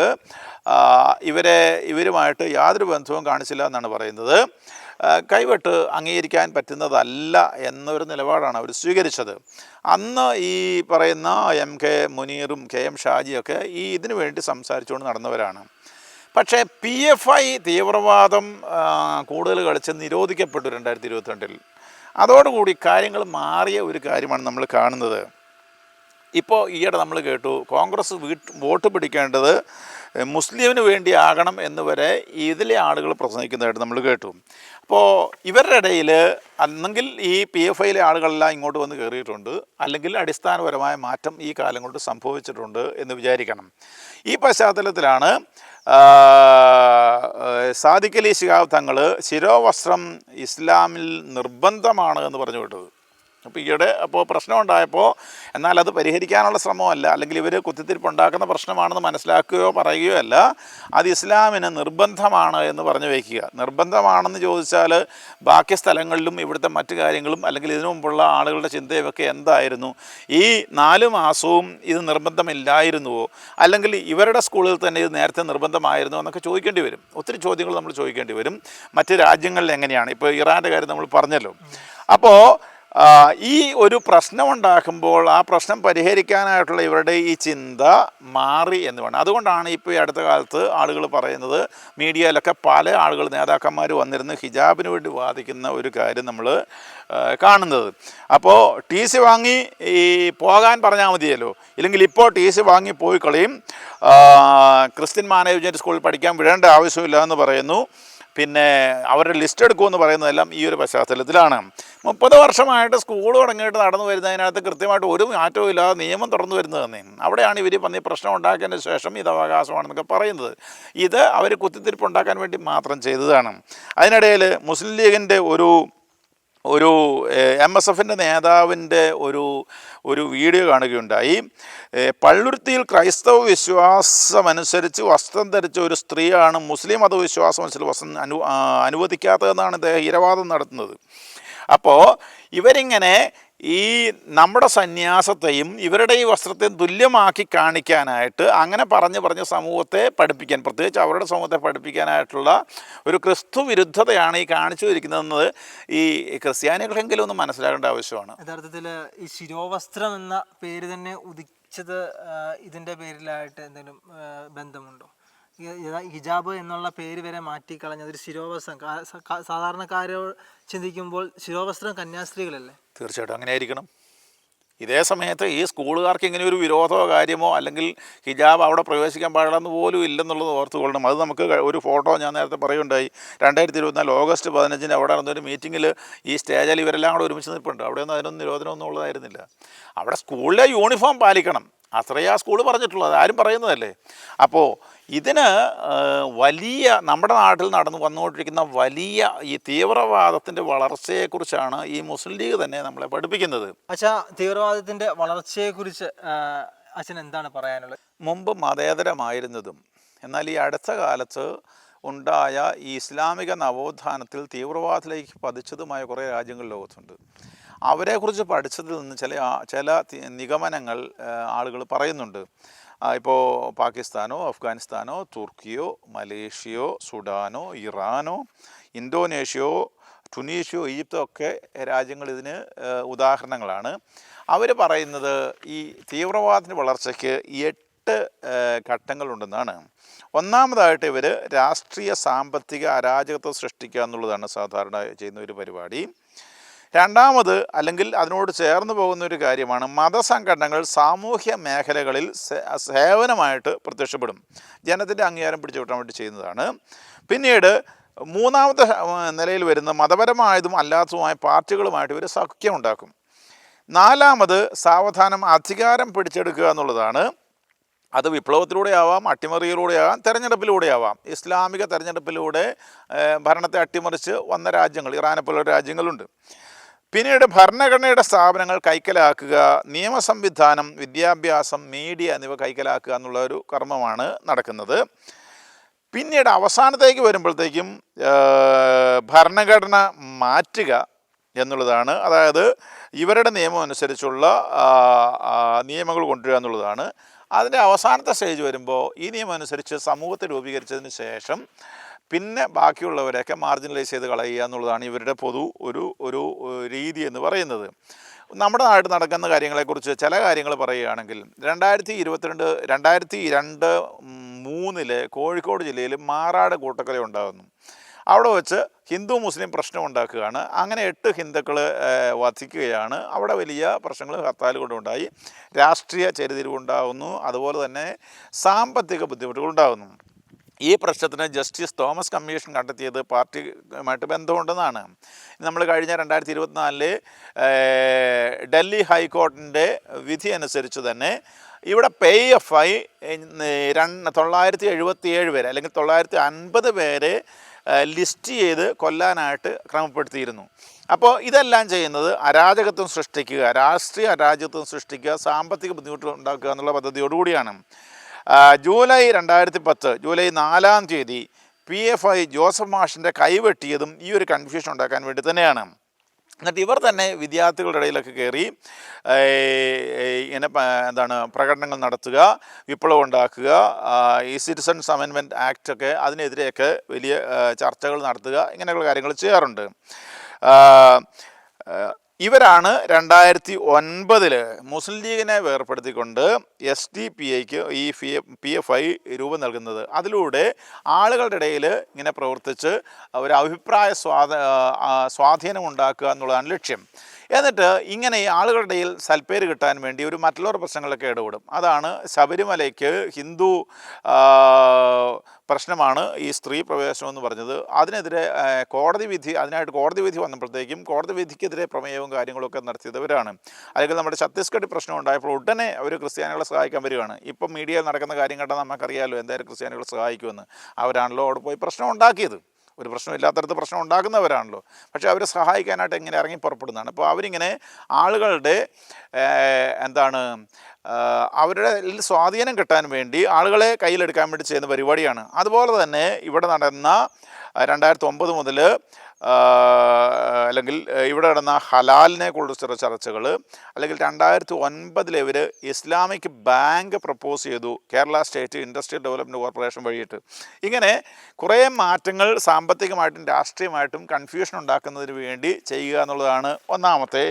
ഇവരെ ഇവരുമായിട്ട് യാതൊരു ബന്ധവും കാണിച്ചില്ല എന്നാണ് പറയുന്നത്. കൈവെട്ട് അംഗീകരിക്കാൻ പറ്റുന്നതല്ല എന്നൊരു നിലപാടാണ് അവർ സ്വീകരിച്ചത്. അന്ന് ഈ പറയുന്ന എം കെ മുനീറും കെ എം ഷാജിയൊക്കെ ഈ ഇതിനു വേണ്ടി സംസാരിച്ചുകൊണ്ട് നടന്നവരാണ്. പക്ഷേ പി എഫ് ഐ തീവ്രവാദം കൂടുതൽ കളിച്ച് നിരോധിക്കപ്പെട്ടു രണ്ടായിരത്തി ഇരുപത്തിരണ്ടിൽ അതോടുകൂടി കാര്യങ്ങൾ മാറിയ ഒരു കാര്യമാണ് നമ്മൾ കാണുന്നത്. ഇപ്പോൾ ഈയിടെ നമ്മൾ കേട്ടു കോൺഗ്രസ് വീട്ട് വോട്ട് പിടിക്കേണ്ടത് മുസ്ലിമിന് വേണ്ടി ആകണം എന്ന് വരെ ഇതിലെ ആളുകൾ പ്രസംഗിക്കുന്നതായിട്ട് നമ്മൾ കേട്ടു. അപ്പോൾ ഇവരുടെ ഇടയിൽ അല്ലെങ്കിൽ ഈ പി എഫ് ഐയിലെ ആളുകളെല്ലാം ഇങ്ങോട്ട് വന്ന് കയറിയിട്ടുണ്ട്. അല്ലെങ്കിൽ അടിസ്ഥാനപരമായ മാറ്റം ഈ കാലം കൊണ്ട് സംഭവിച്ചിട്ടുണ്ട് എന്ന് വിചാരിക്കണം. ഈ പശ്ചാത്തലത്തിലാണ് സാദിഖലി ശിഹാബ് തങ്ങൾ ശിരോവസ്ത്രം ഇസ്ലാമിൽ നിർബന്ധമാണ് എന്ന് പറഞ്ഞു വിട്ടത്. അപ്പോൾ ഈയിടെ അപ്പോൾ പ്രശ്നം ഉണ്ടായപ്പോൾ എന്നാൽ അത് പരിഹരിക്കാനുള്ള ശ്രമമല്ല അല്ലെങ്കിൽ ഇവർ കുത്തിത്തിരിപ്പ് ഉണ്ടാക്കുന്ന പ്രശ്നമാണെന്ന് മനസ്സിലാക്കുകയോ പറയുകയോ അല്ല. അത് ഇസ്ലാമിന് നിർബന്ധമാണ് എന്ന് പറഞ്ഞു വയ്ക്കുക നിർബന്ധമാണെന്ന് ചോദിച്ചാൽ ബാക്കി സ്ഥലങ്ങളിലും ഇവിടുത്തെ മറ്റു കാര്യങ്ങളും അല്ലെങ്കിൽ ഇതിനു മുമ്പുള്ള ആളുകളുടെ ചിന്തയൊക്കെ എന്തായിരുന്നു? ഈ നാല് മാസവും ഇത് നിർബന്ധമില്ലായിരുന്നുവോ? അല്ലെങ്കിൽ ഇവരുടെ സ്കൂളിൽ തന്നെ ഇത് നേരത്തെ നിർബന്ധമായിരുന്നു എന്നൊക്കെ ചോദിക്കേണ്ടി വരും. ഒത്തിരി ചോദ്യങ്ങൾ നമ്മൾ ചോദിക്കേണ്ടി വരും. മറ്റ് രാജ്യങ്ങളിൽ എങ്ങനെയാണ്? ഇപ്പോൾ ഇറാന്റെ കാര്യം നമ്മൾ പറഞ്ഞല്ലോ. അപ്പോൾ ഈ ഒരു പ്രശ്നം ഉണ്ടാക്കുമ്പോൾ ആ പ്രശ്നം പരിഹരിക്കാനായിട്ടുള്ള ഇവരുടെ ഈ ചിന്ത മാറി എന്ന് വേണം. അതുകൊണ്ടാണ് ഇപ്പോൾ ഈ അടുത്ത കാലത്ത് ആളുകൾ പറയുന്നത് മീഡിയയിലൊക്കെ പല ആളുകൾ നേതാക്കന്മാർ വന്നിരുന്ന് ഹിജാബിന് വേണ്ടി വാദിക്കുന്ന ഒരു കാര്യം നമ്മൾ കാണുന്നത്. അപ്പോൾ ടി സി വാങ്ങി ഈ പോകാൻ പറഞ്ഞാൽ മതിയല്ലോ. ഇല്ലെങ്കിൽ ഇപ്പോൾ ടി സി വാങ്ങി പോയി കളയും. ക്രിസ്ത്യൻ മാനേജ്മെന്റ് സ്കൂളിൽ പഠിക്കാൻ വിടേണ്ട ആവശ്യമില്ല എന്ന് പറയുന്നു. പിന്നെ അവരുടെ ലിസ്റ്റ് എടുക്കുമെന്ന് പറയുന്നതെല്ലാം ഈ ഒരു പശ്ചാത്തലത്തിലാണ്. മുപ്പത് വർഷമായിട്ട് സ്കൂൾ തുടങ്ങിയിട്ട് നടന്നു വരുന്നതിനകത്ത് കൃത്യമായിട്ട് ഒരു മാറ്റവും ഇല്ലാതെ നിയമം തുറന്നു വരുന്നത് തന്നെ അവിടെയാണ് ഇവർ പന്നി പ്രശ്നം ഉണ്ടാക്കിയതിന് ശേഷം ഇത് അവകാശമാണെന്നൊക്കെ പറയുന്നത്. ഇത് അവർ കുത്തിത്തിരിപ്പ് ഉണ്ടാക്കാൻ വേണ്ടി മാത്രം ചെയ്തതാണ്. അതിനിടയിൽ മുസ്ലിം ലീഗിന്റെ ഒരു ഒരു എം എസ് എഫിന്റെ നേതാവിന്റെ ഒരു ഒരു വീഡിയോ കാണുകയുണ്ടായി. പള്ളുരുത്തിയിൽ ക്രൈസ്തവ വിശ്വാസമനുസരിച്ച് വസ്ത്രം ധരിച്ച ഒരു സ്ത്രീയാണ് മുസ്ലിം മതവിശ്വാസം അനുസരിച്ച് വസ്ത്രം അനു അനുവദിക്കാത്തതെന്നാണ് ഇദ്ദേഹം ഇരവാദം നടത്തുന്നത്. അപ്പോൾ ഇവരിങ്ങനെ ഈ നമ്മുടെ സന്യാസത്തെയും ഇവരുടെ ഈ വസ്ത്രത്തെയും തുല്യമാക്കി കാണിക്കാനായിട്ട് അങ്ങനെ പറഞ്ഞ് പറഞ്ഞ് സമൂഹത്തെ പഠിപ്പിക്കാൻ പ്രത്യേകിച്ച് അവരുടെ സമൂഹത്തെ പഠിപ്പിക്കാനായിട്ടുള്ള ഒരു ക്രിസ്തു വിരുദ്ധതയാണ് ഈ കാണിച്ചു വരിക്കുന്നതെന്നത് ഈ ക്രിസ്ത്യാനികളെങ്കിലും ഒന്ന് മനസ്സിലാക്കേണ്ട ആവശ്യമാണ്. യഥാർത്ഥത്തിൽ ഈ ശിരോവസ്ത്രം എന്ന പേര് തന്നെ ഉദിച്ചത് ഇതിന്റെ പേരിലായിട്ട് എന്തെങ്കിലും ബന്ധമുണ്ടോ? ഹിജാബ് എന്നുള്ള പേര് വരെ മാറ്റിക്കളഞ്ഞത് ഒരു ശിരോവസ്ത്രം സാധാരണക്കാരോ ചിന്തിക്കുമ്പോൾ ശിരോവസ്ത്രം കന്യാസ്ത്രീകളല്ലേ? തീർച്ചയായിട്ടും അങ്ങനെ ആയിരിക്കണം ഇതേ സമയത്ത് ഈ സ്കൂളുകാർക്ക് ഇങ്ങനെ ഒരു വിരോധമോ കാര്യമോ അല്ലെങ്കിൽ ഹിജാബ് അവിടെ പ്രവേശിക്കാൻ പാടില്ലെന്ന് പോലും ഇല്ലെന്നുള്ളത് ഓർത്ത് കൊള്ളണം അത് നമുക്ക് ഒരു ഫോട്ടോ ഞാൻ നേരത്തെ പറയുണ്ടായി രണ്ടായിരത്തി ഇരുപത്തിനാല് ഓഗസ്റ്റ് പതിനഞ്ചിന് അവിടെ നടന്നൊരു മീറ്റിങ്ങിൽ ഈ സ്റ്റേജിൽ ഇവരെല്ലാം കൂടെ ഒരുമിച്ച് നിൽപ്പുണ്ട്. അവിടെയൊന്നും അതിനൊന്നും നിരോധനമൊന്നും ഉള്ളതായിരുന്നില്ല. അവിടെ സ്കൂളിലെ യൂണിഫോം പാലിക്കണം. അത്രയേ ആ സ്കൂൾ പറഞ്ഞിട്ടുള്ളത് ആരും പറയുന്നതല്ലേ? അപ്പോൾ ഇതിന് വലിയ നമ്മുടെ നാട്ടിൽ നടന്നു വന്നുകൊണ്ടിരിക്കുന്ന വലിയ ഈ തീവ്രവാദത്തിന്റെ വളർച്ചയെക്കുറിച്ചാണ് ഈ മുസ്ലിം ലീഗ് തന്നെ നമ്മളെ പഠിപ്പിക്കുന്നത്. അച്ഛാ തീവ്രവാദത്തിന്റെ വളർച്ചയെക്കുറിച്ച് അച്ഛൻ എന്താണ് പറയാനുള്ളത്? മുമ്പ് മതേതരമായിരുന്നതും എന്നാൽ ഈ അടുത്ത കാലത്ത് ഉണ്ടായ ഈ ഇസ്ലാമിക നവോത്ഥാനത്തിൽ തീവ്രവാദത്തിലേക്ക് പതിച്ചതുമായ കുറേ രാജ്യങ്ങൾ ലോകത്തുണ്ട്. അവരെക്കുറിച്ച് പഠിച്ചതിൽ നിന്ന് ചില ചില നിഗമനങ്ങൾ ആളുകൾ പറയുന്നുണ്ട്. ഇപ്പോൾ പാകിസ്ഥാനോ അഫ്ഗാനിസ്ഥാനോ തുർക്കിയോ മലേഷ്യയോ സുഡാനോ ഇറാനോ ഇന്തോനേഷ്യയോ ടുനീഷ്യോ ഈജിപ്തോ ഒക്കെ രാജ്യങ്ങൾ ഇതിന് ഉദാഹരണങ്ങളാണ്. അവർ പറയുന്നത് ഈ തീവ്രവാദത്തിന്റെ വളർച്ചയ്ക്ക് എട്ട് ഘട്ടങ്ങളുണ്ടെന്നാണ്. ഒന്നാമതായിട്ട് ഇവർ രാഷ്ട്രീയ സാമ്പത്തിക അരാജകത്വം സൃഷ്ടിക്കുക എന്നുള്ളതാണ് സാധാരണ ചെയ്യുന്ന ഒരു പരിപാടി. രണ്ടാമത് അല്ലെങ്കിൽ അതിനോട് ചേർന്ന് പോകുന്ന ഒരു കാര്യമാണ് മതസംഘടനകൾ സാമൂഹ്യ മേഖലകളിൽ സേവനമായിട്ട് പ്രത്യക്ഷപ്പെടും. ജനത്തിന്റെ അംഗീകാരം പിടിച്ചു കിട്ടാൻ വേണ്ടി ചെയ്യുന്നതാണ്. പിന്നീട് മൂന്നാമത്തെ നിലയിൽ വരുന്ന മതപരമായതും അല്ലാത്തതുമായ പാർട്ടികളുമായിട്ട് ഇവർ സഖ്യം ഉണ്ടാക്കും. നാലാമത് സാവധാനം അധികാരം പിടിച്ചെടുക്കുക എന്നുള്ളതാണ്. അത് വിപ്ലവത്തിലൂടെ ആവാം അട്ടിമറിയിലൂടെ ആവാം തെരഞ്ഞെടുപ്പിലൂടെ ആവാം ഇസ്ലാമിക തെരഞ്ഞെടുപ്പിലൂടെ ഭരണത്തെ അട്ടിമറിച്ച് വന്ന രാജ്യങ്ങൾ ഇറാനെ പോലുള്ള രാജ്യങ്ങളുണ്ട്. പിന്നീട് ഭരണഘടനയുടെ സ്ഥാപനങ്ങൾ കൈക്കലാക്കുക നിയമസംവിധാനം വിദ്യാഭ്യാസം മീഡിയ എന്നിവ കൈക്കലാക്കുക എന്നുള്ള ഒരു കർമ്മമാണ് നടക്കുന്നത്. പിന്നീട് അവസാനത്തേക്ക് വരുമ്പോഴത്തേക്കും ഭരണഘടന മാറ്റുക എന്നുള്ളതാണ്. അതായത് ഇവരുടെ നിയമം അനുസരിച്ചുള്ള നിയമങ്ങൾ കൊണ്ടുവരിക എന്നുള്ളതാണ്. അതിന്റെ അവസാനത്തെ സ്റ്റേജ് വരുമ്പോൾ ഈ നിയമം അനുസരിച്ച് സമൂഹത്തെ രൂപീകരിച്ചതിന് ശേഷം പിന്നെ ബാക്കിയുള്ളവരെയൊക്കെ മാർജിനലൈസ് ചെയ്ത് കളയുക എന്നുള്ളതാണ് ഇവരുടെ പൊതു ഒരു ഒരു രീതി എന്ന് പറയുന്നത്. നമ്മുടെ നാട്ടിൽ നടക്കുന്ന കാര്യങ്ങളെക്കുറിച്ച് ചില കാര്യങ്ങൾ പറയുകയാണെങ്കിൽ രണ്ടായിരത്തി ഇരുപത്തിരണ്ട് രണ്ടായിരത്തി രണ്ട് മൂന്നിൽ കോഴിക്കോട് ജില്ലയിൽ മാറാട് കൂട്ടക്കല ഉണ്ടാകുന്നു. അവിടെ വെച്ച് ഹിന്ദു മുസ്ലിം പ്രശ്നം ഉണ്ടാക്കുകയാണ്. അങ്ങനെ എട്ട് ഹിന്ദുക്കൾ വധിക്കുകയാണ്. അവിടെ വലിയ പ്രശ്നങ്ങൾ ഹർത്താൽ കൊണ്ടുണ്ടായി. രാഷ്ട്രീയ ചരിതിരിവുണ്ടാകുന്നു അതുപോലെ തന്നെ സാമ്പത്തിക ബുദ്ധിമുട്ടുകൾ ഉണ്ടാകുന്നു. ഈ പ്രശ്നത്തിന് ജസ്റ്റിസ് തോമസ് കമ്മീഷൻ കണ്ടെത്തിയത് പാർട്ടിയുമായിട്ട് ബന്ധമുണ്ടെന്നാണ്. നമ്മൾ കഴിഞ്ഞ രണ്ടായിരത്തി ഇരുപത്തിനാലിൽ ഡൽഹി ഹൈക്കോടതിന്റെ വിധി അനുസരിച്ച് തന്നെ ഇവിടെ പേ എഫ് ഐ രണ്ട് തൊള്ളായിരത്തി എഴുപത്തി ഏഴ് പേര് അല്ലെങ്കിൽ തൊള്ളായിരത്തി അൻപത് പേരെ ലിസ്റ്റ് ചെയ്ത് കൊല്ലാനായിട്ട് ക്രമപ്പെടുത്തിയിരുന്നു. അപ്പോൾ ഇതെല്ലാം ചെയ്യുന്നത് അരാജകത്വം സൃഷ്ടിക്കുക രാഷ്ട്രീയ അരാജകത്വം സൃഷ്ടിക്കുക സാമ്പത്തിക ബുദ്ധിമുട്ട് ഉണ്ടാക്കുക എന്നുള്ള പദ്ധതിയോടുകൂടിയാണ്. ജൂലൈ രണ്ടായിരത്തി പത്ത് ജൂലൈ നാലാം തീയതി പി എഫ് ഐ ജോസഫ് മാഷിന്റെ കൈവെട്ടിയതും ഈ ഒരു കൺഫ്യൂഷൻ ഉണ്ടാക്കാൻ വേണ്ടി തന്നെയാണ്. എന്നിട്ട് ഇവർ തന്നെ വിദ്യാർത്ഥികളുടെ ഇടയിലൊക്കെ കയറി ഇങ്ങനെ എന്താണ് പ്രകടനങ്ങൾ നടത്തുക വിപ്ലവം ഉണ്ടാക്കുക ഈ സിറ്റിസൺസ് അമെൻമെന്റ് ആക്ട് ഒക്കെ അതിനെതിരെയൊക്കെ വലിയ ചർച്ചകൾ നടത്തുക ഇങ്ങനെയുള്ള കാര്യങ്ങൾ ചെയ്യാറുണ്ട്. ഇവരാണ് രണ്ടായിരത്തി ഒൻപതിൽ മുസ്ലിം ലീഗിനെ വേർപ്പെടുത്തിക്കൊണ്ട് എസ് ഡി പി ഐക്ക് ഈ ഫി പി എഫ് ഐ രൂപം നൽകുന്നത്. അതിലൂടെ ആളുകളുടെ ഇടയിൽ ഇങ്ങനെ പ്രവർത്തിച്ച് ഒരു അഭിപ്രായ സ്വാധ സ്വാധീനം ഉണ്ടാക്കുക എന്നുള്ളതാണ് ലക്ഷ്യം. എന്നിട്ട് ഇങ്ങനെ ഈ ആളുകളുടെ ഇടയിൽ സൽപ്പേര് കിട്ടാൻ വേണ്ടി ഒരു മറ്റുള്ളവർ പ്രശ്നങ്ങളൊക്കെ ഇടപെടും. അതാണ് ശബരിമലയ്ക്ക് ഹിന്ദു പ്രശ്നമാണ് ഈ സ്ത്രീ പ്രവേശനം എന്ന് പറഞ്ഞത്. അതിനെതിരെ കോടതി വിധി അതിനായിട്ട് കോടതി വിധി വന്നപ്പോഴത്തേക്കും കോടതി വിധിക്കെതിരെ പ്രമേയവും കാര്യങ്ങളൊക്കെ നടത്തിയവരാണ്. അല്ലെങ്കിൽ നമ്മുടെ ഛത്തീസ്ഗഡ് പ്രശ്നം ഉണ്ടായപ്പോൾ ഉടനെ അവർ ക്രിസ്ത്യാനികളെ സഹായിക്കാൻ വരികയാണ്. ഇപ്പം മീഡിയയിൽ നടക്കുന്ന കാര്യം കണ്ടാൽ നമുക്കറിയാമല്ലോ എന്തായാലും ക്രിസ്ത്യാനികളെ സഹായിക്കുമെന്ന്. അവരാണല്ലോ അവിടെ പോയി പ്രശ്നം ഉണ്ടാക്കിയത്. ഒരു പ്രശ്നമില്ലാത്തടത്ത് പ്രശ്നം ഉണ്ടാക്കുന്നവരാണല്ലോ പക്ഷേ അവരെ സഹായിക്കാനായിട്ട് എങ്ങനെ ഇറങ്ങി പുറപ്പെടുന്നതാണ്. അപ്പോൾ അവരിങ്ങനെ ആളുകളുടെ എന്താണ് അവരുടെ സ്വാധീനം കിട്ടാൻ വേണ്ടി ആളുകളെ കയ്യിലെടുക്കാൻ വേണ്ടി ചെയ്യുന്ന പരിപാടിയാണ്. അതുപോലെ തന്നെ ഇവിടെ നടന്ന രണ്ടായിരത്തി ഒമ്പത് മുതൽ അല്ലെങ്കിൽ ഇവിടെ നടന്ന ഹലാലിനെ കുറിച്ചുള്ള ചർച്ചകൾ അല്ലെങ്കിൽ രണ്ടായിരത്തി ഒൻപതിൽ ഇവർ ഇസ്ലാമിക് ബാങ്ക് പ്രപ്പോസ് ചെയ്തു Kerala state industrial development corporation വഴിയിട്ട്. ഇങ്ങനെ കുറേ മാറ്റങ്ങൾ സാമ്പത്തികമായിട്ടും രാഷ്ട്രീയമായിട്ടും കൺഫ്യൂഷൻ ഉണ്ടാക്കുന്നതിന് വേണ്ടി ചെയ്യുക എന്നുള്ളതാണ് ഒന്നാമത്തെ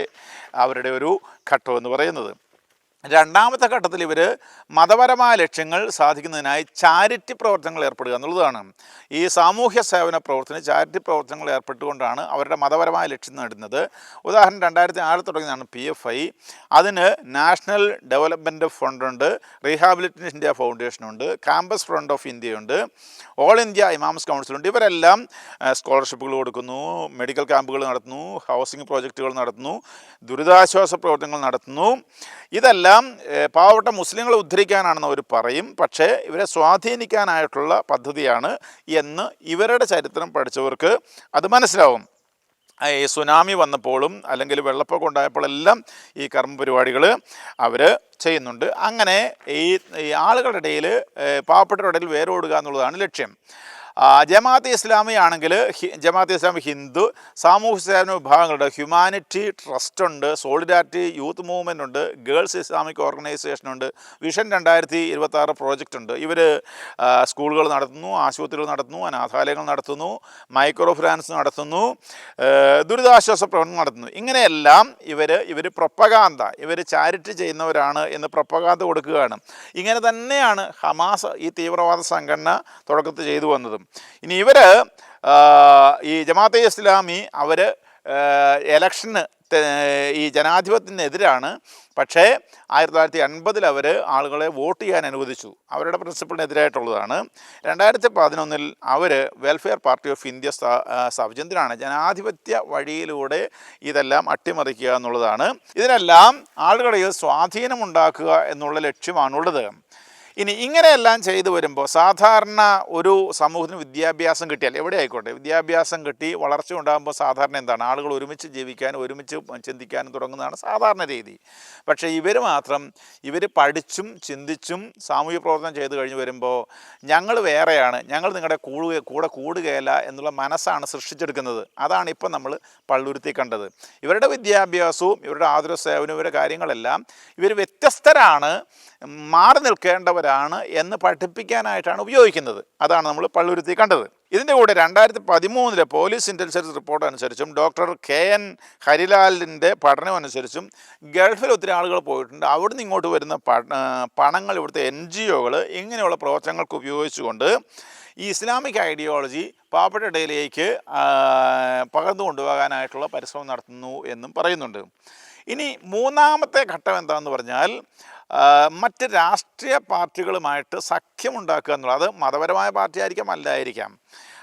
അവരുടെ ഒരു ഘട്ടം എന്ന് പറയുന്നത്. രണ്ടാമത്തെ ഘട്ടത്തിൽ ഇവർ മതപരമായ ലക്ഷ്യങ്ങൾ സാധിക്കുന്നതിനായി ചാരിറ്റി പ്രവർത്തനങ്ങൾ ഏർപ്പെടുക എന്നുള്ളതാണ്. ഈ സാമൂഹ്യ സേവന പ്രവർത്തനം ചാരിറ്റി പ്രവർത്തനങ്ങൾ ഏർപ്പെട്ടുകൊണ്ടാണ് അവരുടെ മതപരമായ ലക്ഷ്യം നേടുന്നത്. ഉദാഹരണം രണ്ടായിരത്തി ആറിൽ തുടങ്ങിയതാണ് പി എഫ് ഐ അതിന് നാഷണൽ ഡെവലപ്മെന്റ് ഫണ്ടുണ്ട് റീഹാബിലിറ്റേഷൻ ഇന്ത്യ ഫൗണ്ടേഷനുണ്ട് ക്യാമ്പസ് ഫ്രണ്ട് ഓഫ് ഇന്ത്യയുണ്ട് ഓൾ ഇന്ത്യ ഇമാംസ് കൗൺസിലുണ്ട് ഇവരെല്ലാം സ്കോളർഷിപ്പുകൾ കൊടുക്കുന്നു മെഡിക്കൽ ക്യാമ്പുകൾ നടത്തുന്നു ഹൗസിംഗ് പ്രോജക്റ്റുകൾ നടത്തുന്നു ദുരിതാശ്വാസ പ്രവർത്തനങ്ങൾ നടത്തുന്നു. ഇതെല്ലാം ഏഹ്, പാവപ്പെട്ട മുസ്ലിങ്ങളെ ഉദ്ധരിക്കാനാണെന്ന് അവർ പറയും. പക്ഷേ ഇവരെ സ്വാധീനിക്കാനായിട്ടുള്ള പദ്ധതിയാണ് എന്ന് ഇവരുടെ ചരിത്രം പഠിച്ചവർക്ക് അത് മനസ്സിലാവും. ഈ സുനാമി വന്നപ്പോഴും അല്ലെങ്കിൽ വെള്ളപ്പൊക്കം ഉണ്ടായപ്പോഴെല്ലാം ഈ കർമ്മ പരിപാടികൾ അവർ ചെയ്യുന്നുണ്ട്. അങ്ങനെ ഈ ആളുകളുടെ ഇടയിൽ പാവപ്പെട്ടവരുടെ ഇടയിൽ വേരോടുക എന്നുള്ളതാണ് ലക്ഷ്യം. ജമാഅത്തെ ഇസ്ലാമി ആണെങ്കിൽ ജമാഅത്ത് ഇസ്ലാമി ഹിന്ദു സാമൂഹ്യ സേവന വിഭാഗങ്ങളുണ്ട് ഹ്യൂമാനിറ്റി ട്രസ്റ്റ് ഉണ്ട് സോളിഡാരിറ്റി യൂത്ത് മൂവ്മെന്റ് ഉണ്ട് ഗേൾസ് ഇസ്ലാമിക് ഓർഗനൈസേഷൻ ഉണ്ട് വിഷൻ രണ്ടായിരത്തി ഇരുപത്തി ആറ് പ്രോജക്റ്റ് ഉണ്ട്. ഇവർ സ്കൂളുകൾ നടത്തുന്നു ആശുപത്രികൾ നടത്തുന്നു അനാഥാലയങ്ങൾ നടത്തുന്നു മൈക്രോ ഫിനാൻസ് നടത്തുന്നു ദുരിതാശ്വാസ പ്രവർത്തനം നടത്തുന്നു. ഇങ്ങനെയെല്ലാം ഇവർ ഇവർ പ്രൊപ്പകാന്ത ഇവർ ചാരിറ്റി ചെയ്യുന്നവരാണ് എന്ന് പ്രൊപ്പകാന്ത കൊടുക്കുകയാണ്. ഇങ്ങനെ തന്നെയാണ് ഹമാസ് ഈ തീവ്രവാദ സംഘടന തുടക്കത്തിൽ ചെയ്തു വന്നതും. ഇനി ഇവർ ഈ ജമാഅത്തെ ഇസ്ലാമി അവർ എലക്ഷന് ഈ ജനാധിപത്യത്തിനെതിരാണ്. പക്ഷേ ആയിരത്തി തൊള്ളായിരത്തി അൻപതിൽ അവർ ആളുകളെ വോട്ട് ചെയ്യാൻ അനുവദിച്ചു. അവരുടെ പ്രിൻസിപ്പിളിനെതിരായിട്ടുള്ളതാണ്. രണ്ടായിരത്തി പതിനൊന്നിൽ അവർ വെൽഫെയർ പാർട്ടി ഓഫ് ഇന്ത്യ സ്ഥാ- എന്തിനാണ് ജനാധിപത്യ വഴിയിലൂടെ ഇതെല്ലാം അട്ടിമറിക്കുക എന്നുള്ളതാണ്. ഇതിനെല്ലാം ആളുകളിൽ സ്വാധീനമുണ്ടാക്കുക എന്നുള്ള ലക്ഷ്യമാണുള്ളത്. ഇനി ഇങ്ങനെയെല്ലാം ചെയ്തു വരുമ്പോൾ സാധാരണ ഒരു സമൂഹത്തിന് വിദ്യാഭ്യാസം കിട്ടിയാൽ എവിടെ ആയിക്കോട്ടെ? വിദ്യാഭ്യാസം കിട്ടി വളർച്ച ഉണ്ടാകുമ്പോൾ സാധാരണ എന്താണ്? ആളുകൾ ഒരുമിച്ച് ജീവിക്കാനും ഒരുമിച്ച് ചിന്തിക്കാനും തുടങ്ങുന്നതാണ് സാധാരണ രീതി. പക്ഷേ ഇവർ മാത്രം ഇവർ പഠിച്ചും ചിന്തിച്ചും സാമൂഹ്യ പ്രവർത്തനം ചെയ്തു കഴിഞ്ഞ് വരുമ്പോൾ ഞങ്ങൾ വേറെയാണ് ഞങ്ങൾ നിങ്ങളുടെ കൂടുക കൂടെ കൂടുകയല്ല എന്നുള്ള മനസ്സാണ് സൃഷ്ടിച്ചെടുക്കുന്നത്. അതാണ് ഇപ്പം നമ്മൾ പള്ളുരുത്തി കണ്ടത്. ഇവരുടെ വിദ്യാഭ്യാസവും ഇവരുടെ ആതുര സേവനവും ഇവരുടെ കാര്യങ്ങളെല്ലാം ഇവർ വ്യത്യസ്തരാണ്. മാറി നിൽക്കേണ്ടവരാണ് എന്ന് പഠിപ്പിക്കാനായിട്ടാണ് ഉപയോഗിക്കുന്നത്. അതാണ് നമ്മൾ പള്ളുരുത്തി കണ്ടത്. ഇതിന്റെ കൂടെ രണ്ടായിരത്തി പതിമൂന്നിലെ പോലീസ് ഇന്റലിജൻസ് റിപ്പോർട്ട് അനുസരിച്ചും ഡോക്ടർ കെ എൻ ഹരിലാലിന്റെ പഠനം അനുസരിച്ചും ഗൾഫിൽ ഒത്തിരി ആളുകൾ പോയിട്ടുണ്ട്. അവിടുന്ന് ഇങ്ങോട്ട് വരുന്ന പണങ്ങൾ ഇവിടുത്തെ എൻ ജി ഒകൾ ഇങ്ങനെയുള്ള പ്രവർത്തനങ്ങൾക്ക് ഉപയോഗിച്ചുകൊണ്ട് ഈ ഇസ്ലാമിക് ഐഡിയോളജി പാവപ്പെട്ട ഇടയിലേക്ക് പകർന്നു കൊണ്ടുപോകാനായിട്ടുള്ള പരിശ്രമം നടത്തുന്നു എന്നും പറയുന്നുണ്ട്. ഇനി മൂന്നാമത്തെ ഘട്ടം എന്താണെന്ന് പറഞ്ഞാൽ മറ്റ് രാഷ്ട്രീയ പാർട്ടികളുമായിട്ട് സഖ്യമുണ്ടാക്കുക എന്നുള്ളത് അത് മതപരമായ പാർട്ടി ആയിരിക്കാം അല്ലായിരിക്കാം.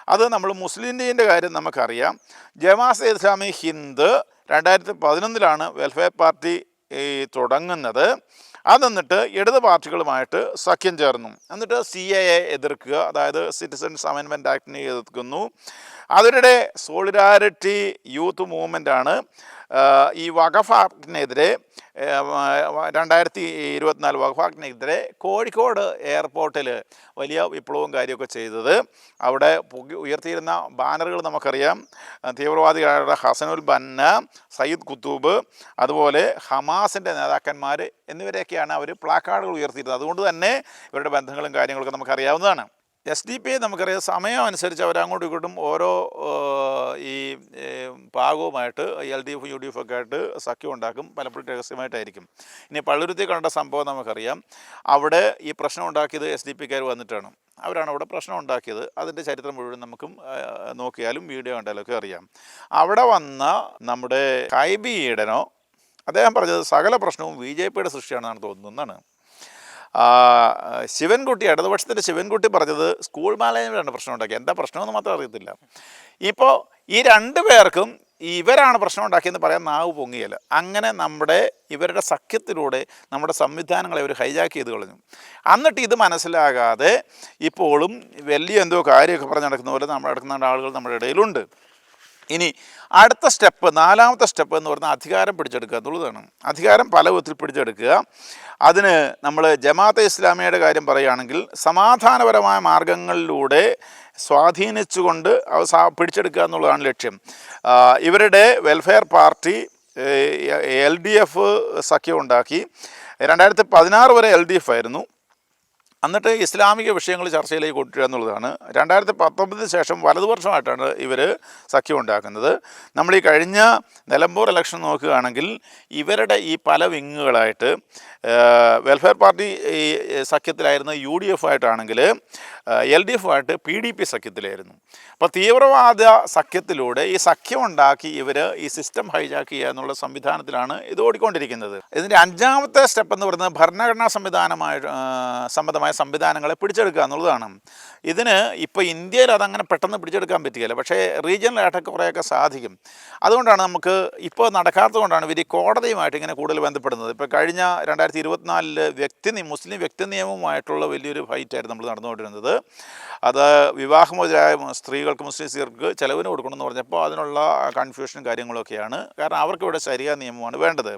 അത് നമ്മൾ മുസ്ലിം ലീഗിന്റെ കാര്യം നമുക്കറിയാം. ജമാഅത്തെ ഇസ്ലാമി ഹിന്ദ് രണ്ടായിരത്തി പതിനൊന്നിലാണ് വെൽഫെയർ പാർട്ടി തുടങ്ങുന്നത്. അത് എന്നിട്ട് ഇടത് പാർട്ടികളുമായിട്ട് സഖ്യം ചേർന്നു. എന്നിട്ട് സി എ എ എതിർക്കുക അതായത് സിറ്റിസൺസ് അമെൻമെന്റ് ആക്ടിനെ എതിർക്കുന്നു. അവരുടെ സോളിഡാരിറ്റി യൂത്ത് മൂവ്മെന്റാണ് ഈ വഖഫ് ആക്ടിനെതിരെ രണ്ടായിരത്തി ഇരുപത്തിനാല് വഖഫ് ആക്ടിനെതിരെ കോഴിക്കോട് എയർപോർട്ടിൽ വലിയ വിപ്ലവവും കാര്യമൊക്കെ ചെയ്തത്. അവിടെ ഉയർത്തിയിരുന്ന ബാനറുകൾ നമുക്കറിയാം. തീവ്രവാദികളുടെ ഹസനുൽ ബന്ന സയ്യിദ് കുത്തൂബ് അതുപോലെ ഹമാസിന്റെ നേതാക്കന്മാർ എന്നിവരെയൊക്കെയാണ് അവർ പ്ലാക്കാർഡുകൾ ഉയർത്തിയിരുന്നത്. അതുകൊണ്ട് തന്നെ ഇവരുടെ ബന്ധങ്ങളും കാര്യങ്ങളൊക്കെ നമുക്കറിയാവുന്നതാണ്. എസ് ഡി പി നമുക്കറിയാം സമയം അനുസരിച്ച് അവരങ്ങോട്ടും ഇങ്ങോട്ടും ഓരോ ഈ ഭാഗവുമായിട്ട് എൽ ഡി എഫും യു ഡി എഫും ഒക്കെ ആയിട്ട് സഖ്യം ഉണ്ടാക്കും പലപ്പോഴും രഹസ്യമായിട്ടായിരിക്കും. ഇനി പള്ളുരുത്തി കണ്ട സംഭവം നമുക്കറിയാം. അവിടെ ഈ പ്രശ്നം ഉണ്ടാക്കിയത് എസ് ഡി പിക്കാർ വന്നിട്ടാണ്. അവരാണ് അവിടെ പ്രശ്നം ഉണ്ടാക്കിയത്. അതിന്റെ ചരിത്രം മുഴുവൻ നമുക്കും നോക്കിയാലും വീഡിയോ കണ്ടാലും ഒക്കെ അറിയാം. അവിടെ വന്ന നമ്മുടെ കൈബി ഈഡനോ അദ്ദേഹം പറഞ്ഞത് സകല പ്രശ്നവും ബി ജെ പിയുടെ സൃഷ്ടിയാണെന്നാണ് തോന്നുന്നതാണ് ശിവൻകുട്ടി ഇടതുപക്ഷത്തിന്റെ ശിവൻകുട്ടി പറഞ്ഞത് സ്കൂൾ മാനേജ്മെന്റാണ് പ്രശ്നം ഉണ്ടാക്കിയത്. എന്താ പ്രശ്നമെന്ന് മാത്രം അറിയത്തില്ല. ഇപ്പോൾ ഈ രണ്ട് പേർക്കും ഇവരാണ് പ്രശ്നം ഉണ്ടാക്കിയെന്ന് പറയാൻ നാവ് പൊങ്ങിയല്ല. അങ്ങനെ നമ്മുടെ ഇവരുടെ സഖ്യത്തിലൂടെ നമ്മുടെ സംവിധാനങ്ങളെ അവർ ഹൈജാക്ക് ചെയ്ത് കളഞ്ഞു. എന്നിട്ട് ഇത് മനസ്സിലാകാതെ ഇപ്പോഴും വലിയ എന്തോ കാര്യമൊക്കെ പറഞ്ഞ് നടക്കുന്ന പോലെ നമ്മൾ നടക്കുന്ന ആളുകൾ നമ്മുടെ ഇടയിലുണ്ട്. ഇനി അടുത്ത സ്റ്റെപ്പ് നാലാമത്തെ സ്റ്റെപ്പ് എന്ന് പറഞ്ഞാൽ അധികാരം പിടിച്ചെടുക്കുക എന്നുള്ളതാണ്. അധികാരം പല വിധത്തിൽ പിടിച്ചെടുക്കുക. അതിന് നമ്മൾ ജമാഅത്തെ ഇസ്ലാമിയുടെ കാര്യം പറയുകയാണെങ്കിൽ സമാധാനപരമായ മാർഗങ്ങളിലൂടെ സ്വാധീനിച്ചുകൊണ്ട് പിടിച്ചെടുക്കുക എന്നുള്ളതാണ് ലക്ഷ്യം. ഇവരുടെ welfare party L D F സഖ്യം ഉണ്ടാക്കി. രണ്ടായിരത്തി പതിനാറ് വരെ എൽ ഡി എഫ് ആയിരുന്നു. എന്നിട്ട് ഇസ്ലാമിക വിഷയങ്ങൾ ചർച്ചയിലേക്ക് കൊണ്ടുവരിക എന്നുള്ളതാണ്. രണ്ടായിരത്തി പത്തൊമ്പതിന് ശേഷം വലതുപക്ഷമായിട്ടാണ് ഇവർ സഖ്യം ഉണ്ടാക്കുന്നത്. നമ്മൾ ഈ കഴിഞ്ഞ നിലമ്പൂർ ഇലക്ഷൻ നോക്കുകയാണെങ്കിൽ ഇവരുടെ ഈ പല വിങ്ങുകളായിട്ട് വെൽഫെയർ പാർട്ടി ഈ സഖ്യത്തിലായിരുന്ന യു ഡി എഫ് ആയിട്ടാണെങ്കിൽ എൽ ഡി എഫ് ആയിട്ട് പി ഡി പി സഖ്യത്തിലായിരുന്നു. അപ്പോൾ തീവ്രവാദ സഖ്യത്തിലൂടെ ഈ സഖ്യം ഉണ്ടാക്കി ഇവർ ഈ സിസ്റ്റം ഹൈജാക്ക് ചെയ്യുക എന്നുള്ള സംവിധാനത്തിലാണ് ഇത് ഓടിക്കൊണ്ടിരിക്കുന്നത്. ഇതിന്റെ അഞ്ചാമത്തെ സ്റ്റെപ്പ് എന്ന് പറയുന്നത് ഭരണഘടനാ സംവിധാനമായ സംബന്ധമായ സംവിധാനങ്ങളെ പിടിച്ചെടുക്കുക എന്നുള്ളതാണ്. ഇതിന് ഇപ്പോൾ ഇന്ത്യയിൽ അതങ്ങനെ പെട്ടെന്ന് പിടിച്ചെടുക്കാൻ പറ്റുകയില്ല പക്ഷേ റീജിയണലായിട്ടൊക്കെ കുറേയൊക്കെ സാധിക്കും. അതുകൊണ്ടാണ് നമുക്ക് ഇപ്പോൾ നടക്കാത്തതുകൊണ്ടാണ് ഇവർ കോടതിയുമായിട്ട് ഇങ്ങനെ കൂടുതൽ ബന്ധപ്പെടുന്നത്. ഇപ്പോൾ കഴിഞ്ഞ രണ്ടായിരത്തി ഇരുപത്തിനാലിൽ വ്യക്തി മുസ്ലിം വ്യക്തി നിയമവുമായിട്ടുള്ള വലിയൊരു ഫൈറ്റായിരുന്നു നമ്മൾ നടന്നുകൊണ്ടിരുന്നത്. അത് വിവാഹമോചരായ സ്ത്രീകൾക്ക് മുസ്ലിം സ്ത്രീകൾക്ക് ചെലവിന് കൊടുക്കണമെന്ന് പറഞ്ഞപ്പോൾ അതിനുള്ള കൺഫ്യൂഷനും കാര്യങ്ങളൊക്കെയാണ്. കാരണം അവർക്ക് ഇവിടെ ശരിയായ നിയമമാണ് വേണ്ടത്.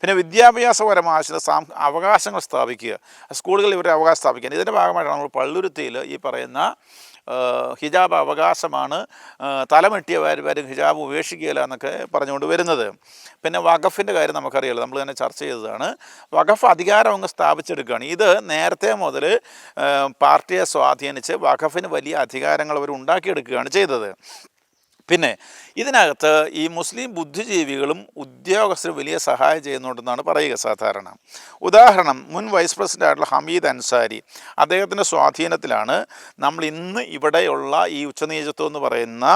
പിന്നെ വിദ്യാഭ്യാസപരമായ ചില സാം അവകാശങ്ങൾ സ്ഥാപിക്കുക. സ്കൂളുകളിൽ ഇവരുടെ അവകാശം സ്ഥാപിക്കുക ഇതിന്റെ ഭാഗമായിട്ടാണ് നമ്മൾ പള്ളുരുത്തിയിൽ ഈ പറയുന്ന ഹിജാബ് അവകാശമാണ്. തലമെട്ടിയ തലമെട്ടിയവർ വരും ഹിജാബ് ഉപേക്ഷിക്കുകയില്ല എന്നൊക്കെ പറഞ്ഞുകൊണ്ട് വരുന്നത്. പിന്നെ വഖഫിന്റെ കാര്യം നമുക്കറിയാലോ. നമ്മൾ തന്നെ ചർച്ച ചെയ്തതാണ്. വഖഫ് അധികാരം അങ്ങ് സ്ഥാപിച്ചെടുക്കുകയാണ്. ഇത് നേരത്തെ മുതൽ പാർട്ടിയെ സ്വാധീനിച്ച് വഖഫിന് വലിയ അധികാരങ്ങൾ അവർ ഉണ്ടാക്കിയെടുക്കുകയാണ് ചെയ്തത്. പിന്നെ ഇതിനകത്ത് ഈ മുസ്ലിം ബുദ്ധിജീവികളും ഉദ്യോഗസ്ഥരും വലിയ സഹായം ചെയ്യുന്നുണ്ടെന്നാണ് പറയുക സാധാരണ. ഉദാഹരണം മുൻ വൈസ് പ്രസിഡന്റ് ആയിട്ടുള്ള ഹമീദ് അൻസാരി അദ്ദേഹത്തിന്റെ സ്വാധീനത്തിലാണ് നമ്മൾ ഇന്ന് ഇവിടെയുള്ള ഈ ഉച്ചനീചത്വം എന്ന് പറയുന്ന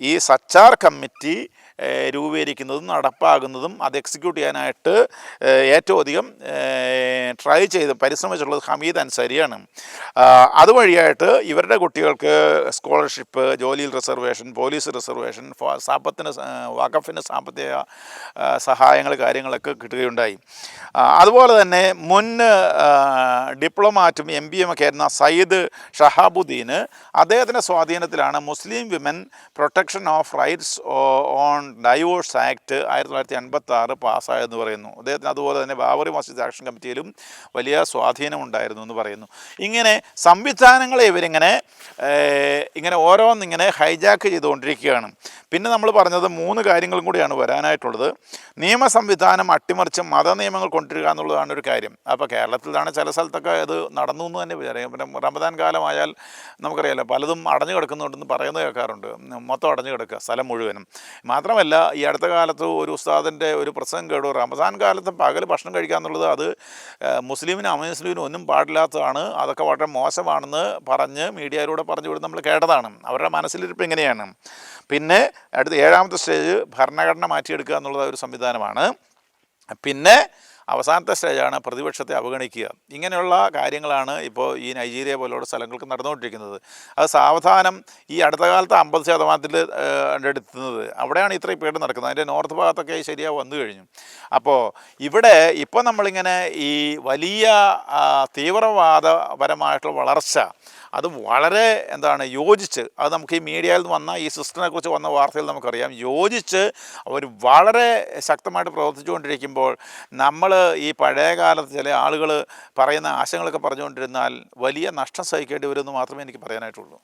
ഈ സച്ചാർ കമ്മിറ്റി രൂപീകരിക്കുന്നതും നടപ്പാകുന്നതും അത് എക്സിക്യൂട്ട് ചെയ്യാനായിട്ട് ഏറ്റവും അധികം ട്രൈ ചെയ്ത് പരിശ്രമിച്ചിട്ടുള്ളത് ഹമീദ് അൻസാരിയാണ്. അതുവഴിയായിട്ട് ഇവരുടെ കുട്ടികൾക്ക് സ്കോളർഷിപ്പ് ജോലിയിൽ റിസർവേഷൻ പോലീസ് റിസർവേഷൻ സാമ്പത്തിന് വഖഫിന് സാമ്പത്തിക സഹായങ്ങൾ കാര്യങ്ങളൊക്കെ കിട്ടുകയുണ്ടായി. അതുപോലെ തന്നെ മുൻ ഡിപ്ലോമാറ്റും എം പിയും ഒക്കെ ആയിരുന്ന സയ്യിദ് ഷഹാബുദ്ദീന് അദ്ദേഹത്തിന്റെ സ്വാധീനത്തിലാണ് Muslim women protection of rights on divorce act ആയിരത്തി തൊള്ളായിരത്തി അൻപത്തി ആറ് പാസ്സായെന്ന് പറയുന്നു. അദ്ദേഹത്തിന് അതുപോലെ തന്നെ ബാബറി മസ്ജിദ് ആക്ഷൻ കമ്മിറ്റിയിലും വലിയ സ്വാധീനം ഉണ്ടായിരുന്നു എന്ന് പറയുന്നു. ഇങ്ങനെ സംവിധാനങ്ങളെ ഇവരിങ്ങനെ ഇങ്ങനെ ഓരോന്നിങ്ങനെ ഹൈജാക്ക് ചെയ്തുകൊണ്ടിരിക്കുകയാണ്. പിന്നെ നമ്മൾ പറഞ്ഞത് മൂന്ന് കാര്യങ്ങളും കൂടിയാണ് വരാനായിട്ടുള്ളത്. നിയമ സംവിധാനം അട്ടിമറിച്ച് മത നിയമങ്ങൾ കൊണ്ടുവരിക എന്നുള്ളതാണ് ഒരു കാര്യം. അപ്പോൾ കേരളത്തിലാണ് ചില സ്ഥലത്തൊക്കെ ഇത് നടന്നു എന്ന് തന്നെ വിചാരിക്കും. പിന്നെ റമദാൻ കാലമായാൽ നമുക്കറിയാലോ പലതും അടഞ്ഞു കിടക്കുന്നുണ്ടെന്ന് പറയുന്നത് കേൾക്കാറുണ്ട്. മൊത്തം അടഞ്ഞു കിടക്കുക സ്ഥലം മുഴുവനും. മാത്രമല്ല ഈ അടുത്ത കാലത്ത് ഒരു ഉസ്താദിന്റെ ഒരു പ്രസംഗം കേടു റമസാൻ കാലത്ത് പകൽ ഭക്ഷണം കഴിക്കുക എന്നുള്ളത് അത് മുസ്ലിമിനും അമുസ്ലിമിനും ഒന്നും പാടില്ലാത്തതാണ്. അതൊക്കെ വളരെ മോശമാണെന്ന് പറഞ്ഞ് മീഡിയയിലൂടെ പറഞ്ഞു കൊടുത്ത് നമ്മൾ കേട്ടതാണ്. അവരുടെ മനസ്സിലിരിപ്പ് എങ്ങനെയാണ് പിന്നെ അടുത്ത ഏഴാമത്തെ സ്റ്റേജ് ഭരണഘടന മാറ്റിയെടുക്കുക എന്നുള്ള ഒരു സംവിധാനമാണ്. പിന്നെ അവസാനത്തെ സ്റ്റേജാണ് പ്രതിപക്ഷത്തെ അവഗണിക്കുക. ഇങ്ങനെയുള്ള കാര്യങ്ങളാണ് ഇപ്പോൾ ഈ നൈജീരിയ പോലുള്ള സ്ഥലങ്ങൾക്ക് നടന്നുകൊണ്ടിരിക്കുന്നത്. അത് സാവധാനം ഈ അടുത്ത കാലത്ത് അമ്പത് ശതമാനത്തിൽ എടുത്തുന്നത് അവിടെയാണ് ഇത്രയും പേട് നടക്കുന്നത്. അതിന്റെ നോർത്ത് ഭാഗത്തൊക്കെ ശരിയാ വന്നു കഴിഞ്ഞു. അപ്പോൾ ഇവിടെ ഇപ്പോൾ നമ്മളിങ്ങനെ ഈ വലിയ തീവ്രവാദപരമായിട്ടുള്ള വളർച്ച അത് വളരെ എന്താണ് യോജിച്ച് അത് നമുക്ക് ഈ മീഡിയയിൽ വന്ന ഈ സിസ്റ്ററിനെ കുറിച്ച് വന്ന വാർത്തയിൽ നമുക്കറിയാം. യോജിച്ച് അവർ വളരെ ശക്തമായിട്ട് പ്രവർത്തിച്ചുകൊണ്ടിരിക്കുമ്പോൾ നമ്മൾ ഈ പഴയ കാലത്ത് ചില ആളുകൾ പറയുന്ന ആശയങ്ങളൊക്കെ പറഞ്ഞുകൊണ്ടിരുന്നാൽ വലിയ നഷ്ടം സഹിക്കേണ്ടി വരുമെന്ന് മാത്രമേ എനിക്ക് പറയാനായിട്ടുള്ളൂ.